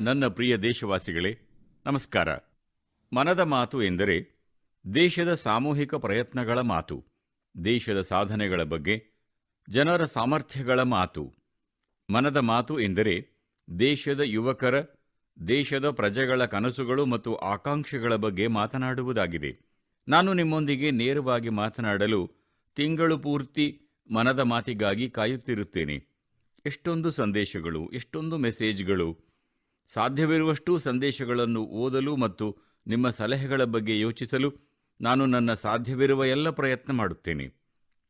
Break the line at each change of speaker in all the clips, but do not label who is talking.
ನನ್ನ ಪ್ರಿಯ ದೇಶವಾಸಿಗಳೇ, ನಮಸ್ಕಾರ. ಮನದ ಮಾತು ಎಂದರೆ, ದೇಶದ ಸಾಮೂಹಿಕ ಪ್ರಯತ್ನಗಳ ಮಾತು, ದೇಶದ ಸಾಧನೆಗಳ ಬಗ್ಗೆ, ಜನರ ಸಾಮರ್ಥ್ಯಗಳ ಮಾತು. ಮನದ ಮಾತು ಎಂದರೆ, ದೇಶದ ಯುವಕರ, ದೇಶದ ಪ್ರಜೆಗಳ ಕನಸುಗಳು ಮತ್ತು ಆಕಾಂಕ್ಷೆಗಳ ಬಗ್ಗೆ ಮಾತನಾಡುವುದಾಗಿದೆ. ನಾನು ನಿಮ್ಮೊಂದಿಗೆ ನೇರವಾಗಿ ಮಾತನಾಡಲು ತಿಂಗಳು ಪೂರ್ತಿ ಮನದ ಮಾತಿಗಾಗಿ ಕಾಯುತ್ತಿರುತ್ತೇನೆ. ಎಷ್ಟೊಂದು ಸಂದೇಶಗಳು, ಎಷ್ಟೊಂದು ಮೆಸೇಜ್ಗಳು ಸಾಧ್ಯವಿರುವಷ್ಟು ಸಂದೇಶಗಳನ್ನು ಓದಲು ಮತ್ತು ನಿಮ್ಮ ಸಲಹೆಗಳ ಬಗ್ಗೆ ಯೋಚಿಸಲು ನಾನು ನನ್ನ ಸಾಧ್ಯವಿರುವ ಎಲ್ಲ ಪ್ರಯತ್ನ ಮಾಡುತ್ತೇನೆ.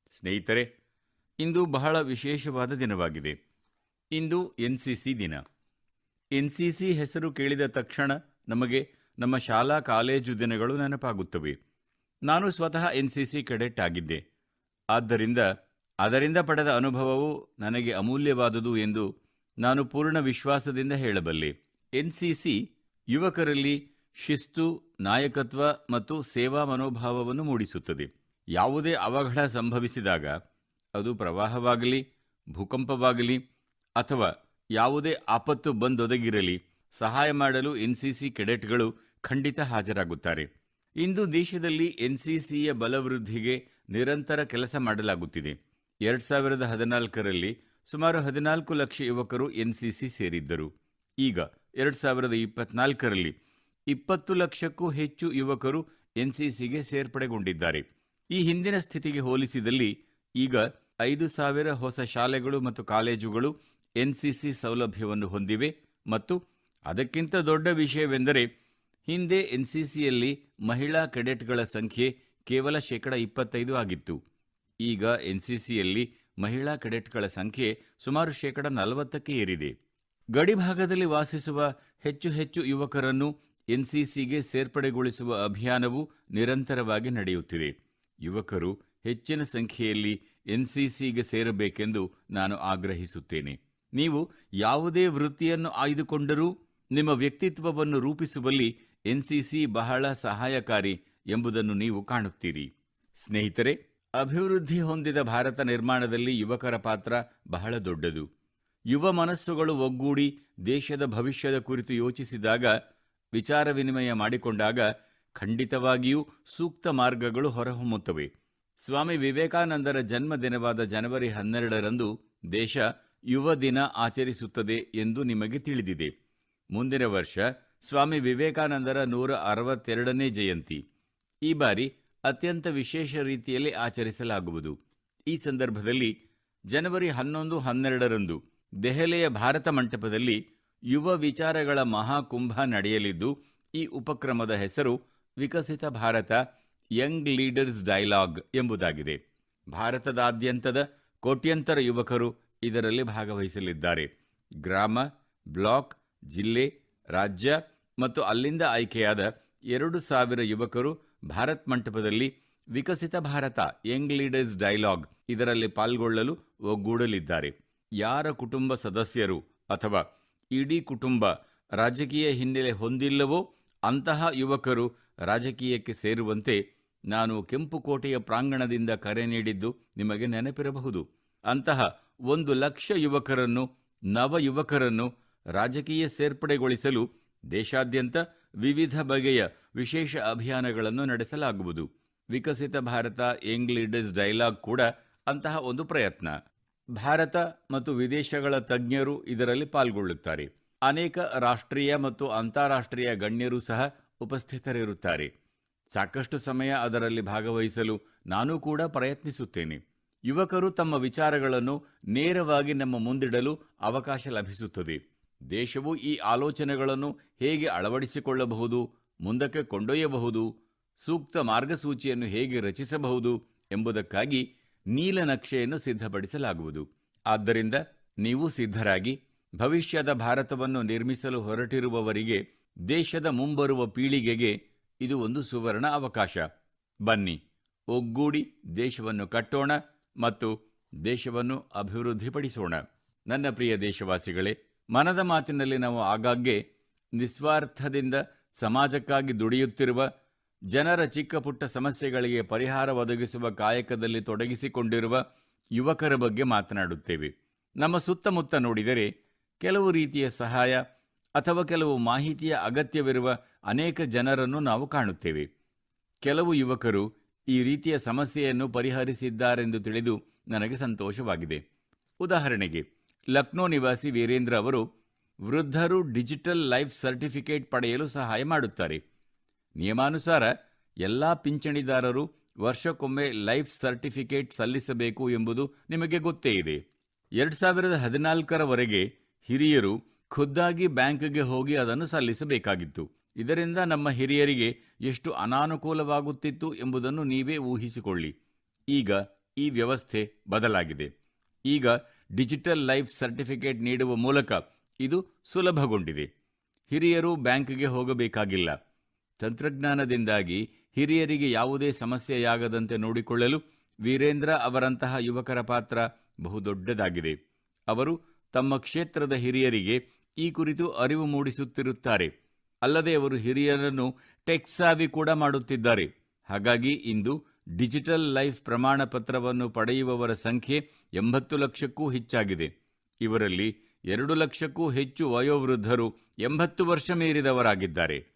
ಸ್ನೇಹಿತರೆ, ಇಂದು ಬಹಳ ವಿಶೇಷವಾದ ದಿನವಾಗಿದೆ. ಇಂದು ಎನ್ಸಿಸಿ ದಿನ. ಎನ್ಸಿಸಿ ಹೆಸರು ಕೇಳಿದ ತಕ್ಷಣ ನಮಗೆ ನಮ್ಮ ಶಾಲಾ ಕಾಲೇಜು ದಿನಗಳು ನೆನಪಾಗುತ್ತವೆ. ನಾನು ಸ್ವತಃ ಎನ್ ಸಿ ಸಿ ಕೆಡೆಟ್ ಆಗಿದ್ದೆ ಆದ್ದರಿಂದ, ಅದರಿಂದ ಪಡೆದ ಅನುಭವವು ನನಗೆ ಅಮೂಲ್ಯವಾದುದು ಎಂದು ನಾನು ಪೂರ್ಣ ವಿಶ್ವಾಸದಿಂದ ಹೇಳಬಲ್ಲೆ. ಎನ್ಸಿಸಿ ಯುವಕರಲ್ಲಿ ಶಿಸ್ತು, ನಾಯಕತ್ವ ಮತ್ತು ಸೇವಾ ಮನೋಭಾವವನ್ನು ಮೂಡಿಸುತ್ತದೆ. ಯಾವುದೇ ಅವಘಡ ಸಂಭವಿಸಿದಾಗ ಅದು ಪ್ರವಾಹವಾಗಲಿ, ಭೂಕಂಪವಾಗಲಿ ಅಥವಾ ಯಾವುದೇ ಆಪತ್ತು ಬಂದೊದಗಿರಲಿ ಸಹಾಯ ಮಾಡಲು ಎನ್ಸಿಸಿ ಕೆಡೆಟ್ಗಳು ಖಂಡಿತ ಹಾಜರಾಗುತ್ತಾರೆ. ಇಂದು ದೇಶದಲ್ಲಿ ಎನ್ಸಿಸಿಯ ಬಲವೃದ್ಧಿಗೆ ನಿರಂತರ ಕೆಲಸ ಮಾಡಲಾಗುತ್ತಿದೆ. ಎರಡ್ ಸಾವಿರದ ಹದಿನಾಲ್ಕರಲ್ಲಿ ಸುಮಾರು ಹದಿನಾಲ್ಕು ಲಕ್ಷ ಯುವಕರು ಎನ್ಸಿಸಿ ಸೇರಿದ್ದರು. ಈಗ ಎರಡ್ ಸಾವಿರದ ಇಪ್ಪತ್ನಾಲ್ಕರಲ್ಲಿ ಇಪ್ಪತ್ತು ಲಕ್ಷಕ್ಕೂ ಹೆಚ್ಚು ಯುವಕರು ಎನ್ಸಿಸಿಗೆ ಸೇರ್ಪಡೆಗೊಂಡಿದ್ದಾರೆ. ಈ ಹಿಂದಿನ ಸ್ಥಿತಿಗೆ ಹೋಲಿಸಿದಲ್ಲಿ ಈಗ ಐದು ಸಾವಿರ ಹೊಸ ಶಾಲೆಗಳು ಮತ್ತು ಕಾಲೇಜುಗಳು ಎನ್ಸಿಸಿ ಸೌಲಭ್ಯವನ್ನು ಹೊಂದಿವೆ ಮತ್ತು ಅದಕ್ಕಿಂತ ದೊಡ್ಡ ವಿಷಯವೆಂದರೆ ಹಿಂದೆ ಎನ್ಸಿಸಿಯಲ್ಲಿ ಮಹಿಳಾ ಕೆಡೆಟ್ಗಳ ಸಂಖ್ಯೆ ಕೇವಲ ಶೇಕಡ ಇಪ್ಪತ್ತೈದು ಆಗಿತ್ತು. ಈಗ ಎನ್ಸಿಸಿಯಲ್ಲಿ ಮಹಿಳಾ ಕೆಡೆಟ್ಗಳ ಸಂಖ್ಯೆ ಸುಮಾರು ಶೇಕಡ ನಲವತ್ತಕ್ಕೆ ಏರಿದೆ. ಗಡಿಭಾಗದಲ್ಲಿ ವಾಸಿಸುವ ಹೆಚ್ಚು ಹೆಚ್ಚು ಯುವಕರನ್ನು ಎನ್ಸಿಸಿಗೆ ಸೇರ್ಪಡೆಗೊಳಿಸುವ ಅಭಿಯಾನವು ನಿರಂತರವಾಗಿ ನಡೆಯುತ್ತಿದೆ. ಯುವಕರು ಹೆಚ್ಚಿನ ಸಂಖ್ಯೆಯಲ್ಲಿ ಎನ್ಸಿಸಿಗೆ ಸೇರಬೇಕೆಂದು ನಾನು ಆಗ್ರಹಿಸುತ್ತೇನೆ. ನೀವು ಯಾವುದೇ ವೃತ್ತಿಯನ್ನು ಆಯ್ದುಕೊಂಡರೂ ನಿಮ್ಮ ವ್ಯಕ್ತಿತ್ವವನ್ನು ರೂಪಿಸುವಲ್ಲಿ ಎನ್ಸಿಸಿ ಬಹಳ ಸಹಾಯಕಾರಿ ಎಂಬುದನ್ನು ನೀವು ಕಾಣುತ್ತೀರಿ. ಸ್ನೇಹಿತರೆ, ಅಭಿವೃದ್ಧಿ ಹೊಂದಿದ ಭಾರತ ನಿರ್ಮಾಣದಲ್ಲಿ ಯುವಕರ ಪಾತ್ರ ಬಹಳ ದೊಡ್ಡದು. ಯುವ ಮನಸ್ಸುಗಳು ಒಗ್ಗೂಡಿ ದೇಶದ ಭವಿಷ್ಯದ ಕುರಿತು ಯೋಚಿಸಿದಾಗ, ವಿಚಾರ ವಿನಿಮಯ ಮಾಡಿಕೊಂಡಾಗ ಖಂಡಿತವಾಗಿಯೂ ಸೂಕ್ತ ಮಾರ್ಗಗಳು ಹೊರಹೊಮ್ಮುತ್ತವೆ. ಸ್ವಾಮಿ ವಿವೇಕಾನಂದರ ಜನ್ಮದಿನವಾದ ಜನವರಿ ಹನ್ನೆರಡರಂದು ದೇಶ ಯುವ ದಿನ ಆಚರಿಸುತ್ತದೆ ಎಂದು ನಿಮಗೆ ತಿಳಿದಿದೆ. ಮುಂದಿನ ವರ್ಷ ಸ್ವಾಮಿ ವಿವೇಕಾನಂದರ ನೂರ ಅರವತ್ತೆರಡನೇ ಜಯಂತಿ. ಈ ಬಾರಿ ಅತ್ಯಂತ ವಿಶೇಷ ರೀತಿಯಲ್ಲಿ ಆಚರಿಸಲಾಗುವುದು. ಈ ಸಂದರ್ಭದಲ್ಲಿ ಜನವರಿ ಹನ್ನೊಂದು ಹನ್ನೆರಡರಂದು ದೆಹಲಿಯ ಭಾರತ ಮಂಟಪದಲ್ಲಿ ಯುವ ವಿಚಾರಗಳ ಮಹಾಕುಂಭ ನಡೆಯಲಿದ್ದು, ಈ ಉಪಕ್ರಮದ ಹೆಸರು Viksit Bharat young leaders dialogue ಎಂಬುದಾಗಿದೆ. ಭಾರತದಾದ್ಯಂತದ ಕೋಟ್ಯಂತರ ಯುವಕರು ಇದರಲ್ಲಿ ಭಾಗವಹಿಸಲಿದ್ದಾರೆ. ಗ್ರಾಮ, ಬ್ಲಾಕ್, ಜಿಲ್ಲೆ, ರಾಜ್ಯ ಮತ್ತು ಅಲ್ಲಿಂದ ಆಯ್ಕೆಯಾದ ಎರಡು ಸಾವಿರ ಯುವಕರು ಭಾರತ್ ಮಂಟಪದಲ್ಲಿ Viksit Bharat young leaders dialogue ಇದರಲ್ಲಿ ಪಾಲ್ಗೊಳ್ಳಲು ಒಗ್ಗೂಡಲಿದ್ದಾರೆ. ಯಾರ ಕುಟುಂಬ ಸದಸ್ಯರು ಅಥವಾ ಇಡೀ ಕುಟುಂಬ ರಾಜಕೀಯ ಹಿನ್ನೆಲೆ ಹೊಂದಿಲ್ಲವೋ ಅಂತಹ ಯುವಕರು ರಾಜಕೀಯಕ್ಕೆ ಸೇರುವಂತೆ ನಾನು ಕೆಂಪುಕೋಟೆಯ ಪ್ರಾಂಗಣದಿಂದ ಕರೆ ನೀಡಿದ್ದು ನಿಮಗೆ ನೆನಪಿರಬಹುದು. ಅಂತಹ ಒಂದು ಲಕ್ಷ ಯುವಕರನ್ನು, ನವ ಯುವಕರನ್ನು ರಾಜಕೀಯ ಸೇರ್ಪಡೆಗೊಳಿಸಲು ದೇಶಾದ್ಯಂತ ವಿವಿಧ ಬಗೆಯ ವಿಶೇಷ ಅಭಿಯಾನಗಳನ್ನು ನಡೆಸಲಾಗುವುದು. ವಿಕಸಿತ ಭಾರತ ಯಂಗ್ ಡೈಲಾಗ್ ಕೂಡ ಅಂತಹ ಒಂದು ಪ್ರಯತ್ನ. ಭಾರತ ಮತ್ತು ವಿದೇಶಗಳ ತಜ್ಞರು ಇದರಲ್ಲಿ ಪಾಲ್ಗೊಳ್ಳುತ್ತಾರೆ. ಅನೇಕ ರಾಷ್ಟ್ರೀಯ ಮತ್ತು ಅಂತಾರಾಷ್ಟ್ರೀಯ ಗಣ್ಯರು ಸಹ ಉಪಸ್ಥಿತರಿರುತ್ತಾರೆ. ಸಾಕಷ್ಟು ಸಮಯ ಅದರಲ್ಲಿ ಭಾಗವಹಿಸಲು ನಾನು ಕೂಡ ಪ್ರಯತ್ನಿಸುತ್ತೇನೆ. ಯುವಕರು ತಮ್ಮ ವಿಚಾರಗಳನ್ನು ನೇರವಾಗಿ ನಮ್ಮ ಮುಂದಿಡಲು ಅವಕಾಶ ಲಭಿಸುತ್ತದೆ. ದೇಶವು ಈ ಆಲೋಚನೆಗಳನ್ನು ಹೇಗೆ ಅಳವಡಿಸಿಕೊಳ್ಳಬಹುದು, ಮುಂದಕ್ಕೆ ಕೊಂಡೊಯ್ಯಬಹುದು, ಸೂಕ್ತ ಮಾರ್ಗಸೂಚಿಯನ್ನು ಹೇಗೆ ರಚಿಸಬಹುದು ಎಂಬುದಕ್ಕಾಗಿ ನೀಲನಕ್ಷೆಯನ್ನು ಸಿದ್ಧಪಡಿಸಲಾಗುವುದು. ಆದ್ದರಿಂದ ನೀವು ಸಿದ್ಧರಾಗಿ ಭವಿಷ್ಯದ ಭಾರತವನ್ನು ನಿರ್ಮಿಸಲು ಹೊರಟಿರುವವರಿಗೆ ದೇಶದ ಮುಂಬರುವ ಪೀಳಿಗೆಗೆ ಇದು ಒಂದು ಸುವರ್ಣ ಅವಕಾಶ. ಬನ್ನಿ, ಒಗ್ಗೂಡಿ ದೇಶವನ್ನು ಕಟ್ಟೋಣ ಮತ್ತು ದೇಶವನ್ನು ಅಭಿವೃದ್ಧಿಪಡಿಸೋಣ. ನನ್ನ ಪ್ರಿಯ ದೇಶವಾಸಿಗಳೇ, ಮನದ ಮಾತಿನಲ್ಲಿ ನಾವು ಆಗಾಗ್ಗೆ ನಿಸ್ವಾರ್ಥದಿಂದ ಸಮಾಜಕ್ಕಾಗಿ ದುಡಿಯುತ್ತಿರುವ ಜನರ ಚಿಕ್ಕ ಪುಟ್ಟ ಸಮಸ್ಯೆಗಳಿಗೆ ಪರಿಹಾರ ಒದಗಿಸುವ ಕಾಯಕದಲ್ಲಿ ತೊಡಗಿಸಿಕೊಂಡಿರುವ ಯುವಕರ ಬಗ್ಗೆ ಮಾತನಾಡುತ್ತೇವೆ. ನಮ್ಮ ಸುತ್ತಮುತ್ತ ನೋಡಿದರೆ ಕೆಲವು ರೀತಿಯ ಸಹಾಯ ಅಥವಾ ಕೆಲವು ಮಾಹಿತಿಯ ಅಗತ್ಯವಿರುವ ಅನೇಕ ಜನರನ್ನು ನಾವು ಕಾಣುತ್ತೇವೆ. ಕೆಲವು ಯುವಕರು ಈ ರೀತಿಯ ಸಮಸ್ಯೆಯನ್ನು ಪರಿಹರಿಸಿದ್ದಾರೆಂದು ತಿಳಿದು ನನಗೆ ಸಂತೋಷವಾಗಿದೆ. ಉದಾಹರಣೆಗೆ, ಲಕ್ನೋ ನಿವಾಸಿ ವೀರೇಂದ್ರ ಅವರು ವೃದ್ಧರು ಡಿಜಿಟಲ್ ಲೈಫ್ ಸರ್ಟಿಫಿಕೇಟ್ ಪಡೆಯಲು ಸಹಾಯ ಮಾಡುತ್ತಾರೆ. ನಿಯಮಾನುಸಾರ ಎಲ್ಲಾ ಪಿಂಚಣಿದಾರರು ವರ್ಷಕ್ಕೊಮ್ಮೆ ಲೈಫ್ ಸರ್ಟಿಫಿಕೇಟ್ ಸಲ್ಲಿಸಬೇಕು ಎಂಬುದು ನಿಮಗೆ ಗೊತ್ತೇ ಇದೆ. ಎರಡು ಸಾವಿರದ ಹದಿನಾಲ್ಕರವರೆಗೆ ಹಿರಿಯರು ಖುದ್ದಾಗಿ ಬ್ಯಾಂಕ್ಗೆ ಹೋಗಿ ಅದನ್ನು ಸಲ್ಲಿಸಬೇಕಾಗಿತ್ತು. ಇದರಿಂದ ನಮ್ಮ ಹಿರಿಯರಿಗೆ ಎಷ್ಟು ಅನಾನುಕೂಲವಾಗುತ್ತಿತ್ತು ಎಂಬುದನ್ನು ನೀವೇ ಊಹಿಸಿಕೊಳ್ಳಿ. ಈಗ ಈ ವ್ಯವಸ್ಥೆ ಬದಲಾಗಿದೆ. ಈಗ ಡಿಜಿಟಲ್ ಲೈಫ್ ಸರ್ಟಿಫಿಕೇಟ್ ನೀಡುವ ಮೂಲಕ ಇದು ಸುಲಭಗೊಂಡಿದೆ. ಹಿರಿಯರು ಬ್ಯಾಂಕ್ಗೆ ಹೋಗಬೇಕಾಗಿಲ್ಲ. ತಂತ್ರಜ್ಞಾನದಿಂದಾಗಿ ಹಿರಿಯರಿಗೆ ಯಾವುದೇ ಸಮಸ್ಯೆಯಾಗದಂತೆ ನೋಡಿಕೊಳ್ಳಲು ವೀರೇಂದ್ರ ಅವರಂತಹ ಯುವಕರ ಪಾತ್ರ ಬಹುದೊಡ್ಡದಾಗಿದೆ. ಅವರು ತಮ್ಮ ಕ್ಷೇತ್ರದ ಹಿರಿಯರಿಗೆ ಈ ಕುರಿತು ಅರಿವು ಮೂಡಿಸುತ್ತಿರುತ್ತಾರೆ. ಅಲ್ಲದೆ ಅವರು ಹಿರಿಯರನ್ನು ಟೆಕ್ಸಾವಿ ಕೂಡ ಮಾಡುತ್ತಿದ್ದಾರೆ. ಹಾಗಾಗಿ ಇಂದು ಡಿಜಿಟಲ್ ಲೈಫ್ ಪ್ರಮಾಣ ಪತ್ರವನ್ನು ಪಡೆಯುವವರ ಸಂಖ್ಯೆ ಎಂಬತ್ತು ಲಕ್ಷಕ್ಕೂ ಹೆಚ್ಚಾಗಿದೆ. ಇವರಲ್ಲಿ ಎರಡು ಲಕ್ಷಕ್ಕೂ ಹೆಚ್ಚು ವಯೋವೃದ್ಧರು ಎಂಬತ್ತು ವರ್ಷ ಮೀರಿದವರಾಗಿದ್ದಾರೆ.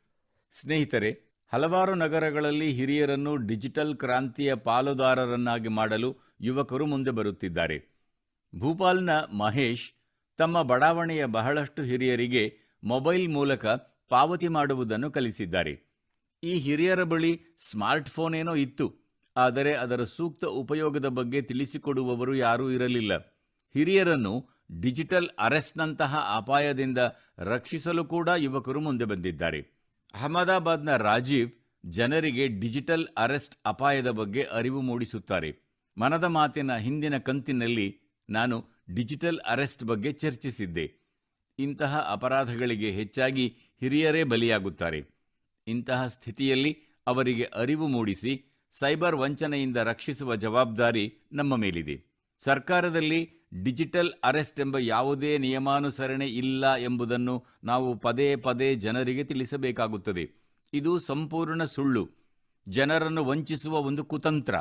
ಸ್ನೇಹಿತರೆ, ಹಲವಾರು ನಗರಗಳಲ್ಲಿ ಹಿರಿಯರನ್ನು ಡಿಜಿಟಲ್ ಕ್ರಾಂತಿಯ ಪಾಲುದಾರರನ್ನಾಗಿ ಮಾಡಲು ಯುವಕರು ಮುಂದೆ ಬರುತ್ತಿದ್ದಾರೆ. ಭೂಪಾಲ್ನ ಮಹೇಶ್ ತಮ್ಮ ಬಡಾವಣೆಯ ಬಹಳಷ್ಟು ಹಿರಿಯರಿಗೆ ಮೊಬೈಲ್ ಮೂಲಕ ಪಾವತಿ ಮಾಡುವುದನ್ನು ಕಲಿಸಿದ್ದಾರೆ. ಈ ಹಿರಿಯರ ಬಳಿ ಸ್ಮಾರ್ಟ್ಫೋನ್ ಏನೋ ಇತ್ತು, ಆದರೆ ಅದರ ಸೂಕ್ತ ಉಪಯೋಗದ ಬಗ್ಗೆ ತಿಳಿಸಿಕೊಡುವವರು ಯಾರೂ ಇರಲಿಲ್ಲ. ಹಿರಿಯರನ್ನು ಡಿಜಿಟಲ್ ಅರೆಸ್ಟ್ನಂತಹ ಅಪಾಯದಿಂದ ರಕ್ಷಿಸಲು ಕೂಡ ಯುವಕರು ಮುಂದೆ ಬಂದಿದ್ದಾರೆ. ಅಹಮದಾಬಾದ್ನ ರಾಜೀವ್ ಜನರಿಗೆ ಡಿಜಿಟಲ್ ಅರೆಸ್ಟ್ ಅಪಾಯದ ಬಗ್ಗೆ ಅರಿವು ಮೂಡಿಸುತ್ತಾರೆ. ಮನದ ಮಾತಿನ ಹಿಂದಿನ ಕಂತಿನಲ್ಲಿ ನಾನು ಡಿಜಿಟಲ್ ಅರೆಸ್ಟ್ ಬಗ್ಗೆ ಚರ್ಚಿಸಿದ್ದೆ. ಇಂತಹ ಅಪರಾಧಗಳಿಗೆ ಹೆಚ್ಚಾಗಿ ಹಿರಿಯರೇ ಬಲಿಯಾಗುತ್ತಾರೆ. ಇಂತಹ ಸ್ಥಿತಿಯಲ್ಲಿ ಅವರಿಗೆ ಅರಿವು ಮೂಡಿಸಿ ಸೈಬರ್ ವಂಚನೆಯಿಂದ ರಕ್ಷಿಸುವ ಜವಾಬ್ದಾರಿ ನಮ್ಮ ಮೇಲಿದೆ. ಸರ್ಕಾರದಲ್ಲಿ ಡಿಜಿಟಲ್ ಅರೆಸ್ಟ್ ಎಂಬ ಯಾವುದೇ ನಿಯಮಾನುಸರಣೆ ಇಲ್ಲ ಎಂಬುದನ್ನು ನಾವು ಪದೇ ಪದೇ ಜನರಿಗೆ ತಿಳಿಸಬೇಕಾಗುತ್ತದೆ. ಇದು ಸಂಪೂರ್ಣ ಸುಳ್ಳು. ಜನರನ್ನು ವಂಚಿಸುವ ಒಂದು ಕುತಂತ್ರ.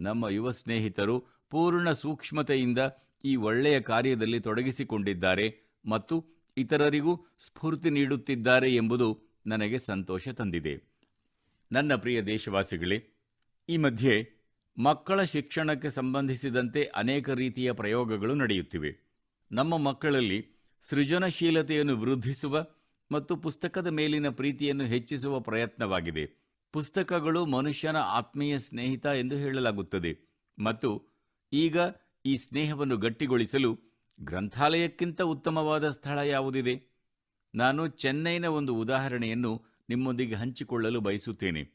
ನಮ್ಮ ಯುವ ಸ್ನೇಹಿತರು ಪೂರ್ಣ ಸೂಕ್ಷ್ಮತೆಯಿಂದ ಈ ಒಳ್ಳೆಯ ಕಾರ್ಯದಲ್ಲಿ ತೊಡಗಿಸಿಕೊಂಡಿದ್ದಾರೆ ಮತ್ತು ಇತರರಿಗೂ ಸ್ಫೂರ್ತಿ ನೀಡುತ್ತಿದ್ದಾರೆ ಎಂಬುದು ನನಗೆ ಸಂತೋಷ ತಂದಿದೆ. ನನ್ನ ಪ್ರಿಯ ದೇಶವಾಸಿಗಳೇ, ಈ ಮಧ್ಯೆ ಮಕ್ಕಳ ಶಿಕ್ಷಣಕ್ಕೆ ಸಂಬಂಧಿಸಿದಂತೆ ಅನೇಕ ರೀತಿಯ ಪ್ರಯೋಗಗಳು ನಡೆಯುತ್ತಿವೆ. ನಮ್ಮ ಮಕ್ಕಳಲ್ಲಿ ಸೃಜನಶೀಲತೆಯನ್ನು ವೃದ್ಧಿಸುವ ಮತ್ತು ಪುಸ್ತಕದ ಮೇಲಿನ ಪ್ರೀತಿಯನ್ನು ಹೆಚ್ಚಿಸುವ ಪ್ರಯತ್ನವಾಗಿದೆ. ಪುಸ್ತಕಗಳು ಮನುಷ್ಯನ ಆತ್ಮೀಯ ಸ್ನೇಹಿತ ಎಂದು ಹೇಳಲಾಗುತ್ತದೆ. ಮತ್ತು ಈಗ ಈ ಸ್ನೇಹವನ್ನು ಗಟ್ಟಿಗೊಳಿಸಲು ಗ್ರಂಥಾಲಯಕ್ಕಿಂತ ಉತ್ತಮವಾದ ಸ್ಥಳ ಯಾವುದಿದೆ? ನಾನು ಚೆನ್ನೈನ ಒಂದು ಉದಾಹರಣೆಯನ್ನು ನಿಮ್ಮೊಂದಿಗೆ ಹಂಚಿಕೊಳ್ಳಲು ಬಯಸುತ್ತೇನೆ.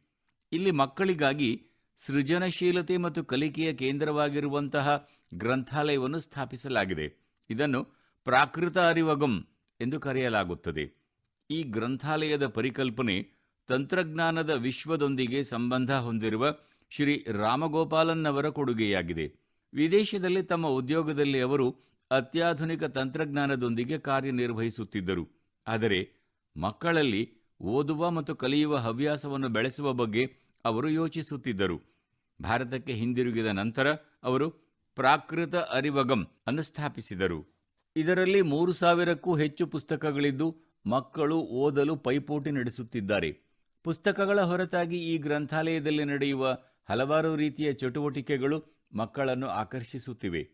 ಇಲ್ಲಿ ಮಕ್ಕಳಿಗಾಗಿ ಸೃಜನಶೀಲತೆ ಮತ್ತು ಕಲಿಕೆಯ ಕೇಂದ್ರವಾಗಿರುವಂತಹ ಗ್ರಂಥಾಲಯವನ್ನು ಸ್ಥಾಪಿಸಲಾಗಿದೆ. ಇದನ್ನು ಪ್ರಾಕೃತ ಅರಿವಗಂ ಎಂದು ಕರೆಯಲಾಗುತ್ತದೆ. ಈ ಗ್ರಂಥಾಲಯದ ಪರಿಕಲ್ಪನೆ ತಂತ್ರಜ್ಞಾನದ ವಿಶ್ವದೊಂದಿಗೆ ಸಂಬಂಧ ಹೊಂದಿರುವ ಶ್ರೀ ರಾಮಗೋಪಾಲನ್ ಅವರ ಕೊಡುಗೆಯಾಗಿದೆ. ವಿದೇಶದಲ್ಲಿ ತಮ್ಮ ಉದ್ಯೋಗದಲ್ಲಿ ಅವರು ಅತ್ಯಾಧುನಿಕ ತಂತ್ರಜ್ಞಾನದೊಂದಿಗೆ ಕಾರ್ಯನಿರ್ವಹಿಸುತ್ತಿದ್ದರು. ಆದರೆ ಮಕ್ಕಳಲ್ಲಿ ಓದುವ ಮತ್ತು ಕಲಿಯುವ ಹವ್ಯಾಸವನ್ನು ಬೆಳೆಸುವ ಬಗ್ಗೆ ಅವರು ಯೋಚಿಸುತ್ತಿದ್ದರು. ಭಾರತಕ್ಕೆ ಹಿಂದಿರುಗಿದ ನಂತರ ಅವರು ಪ್ರಾಕೃತ ಅರಿವಗಂ ಅನ್ನು ಸ್ಥಾಪಿಸಿದರು. ಇದರಲ್ಲಿ ಮೂರು ಸಾವಿರಕ್ಕೂ ಹೆಚ್ಚು ಪುಸ್ತಕಗಳಿದ್ದು ಮಕ್ಕಳು ಓದಲು ಪೈಪೋಟಿ ನಡೆಸುತ್ತಿದ್ದಾರೆ. ಪುಸ್ತಕಗಳ ಹೊರತಾಗಿ ಈ ಗ್ರಂಥಾಲಯದಲ್ಲಿ ನಡೆಯುವ ಹಲವಾರು ರೀತಿಯ ಚಟುವಟಿಕೆಗಳು ಮಕ್ಕಳನ್ನು ಆಕರ್ಷಿಸುತ್ತಿವೆ.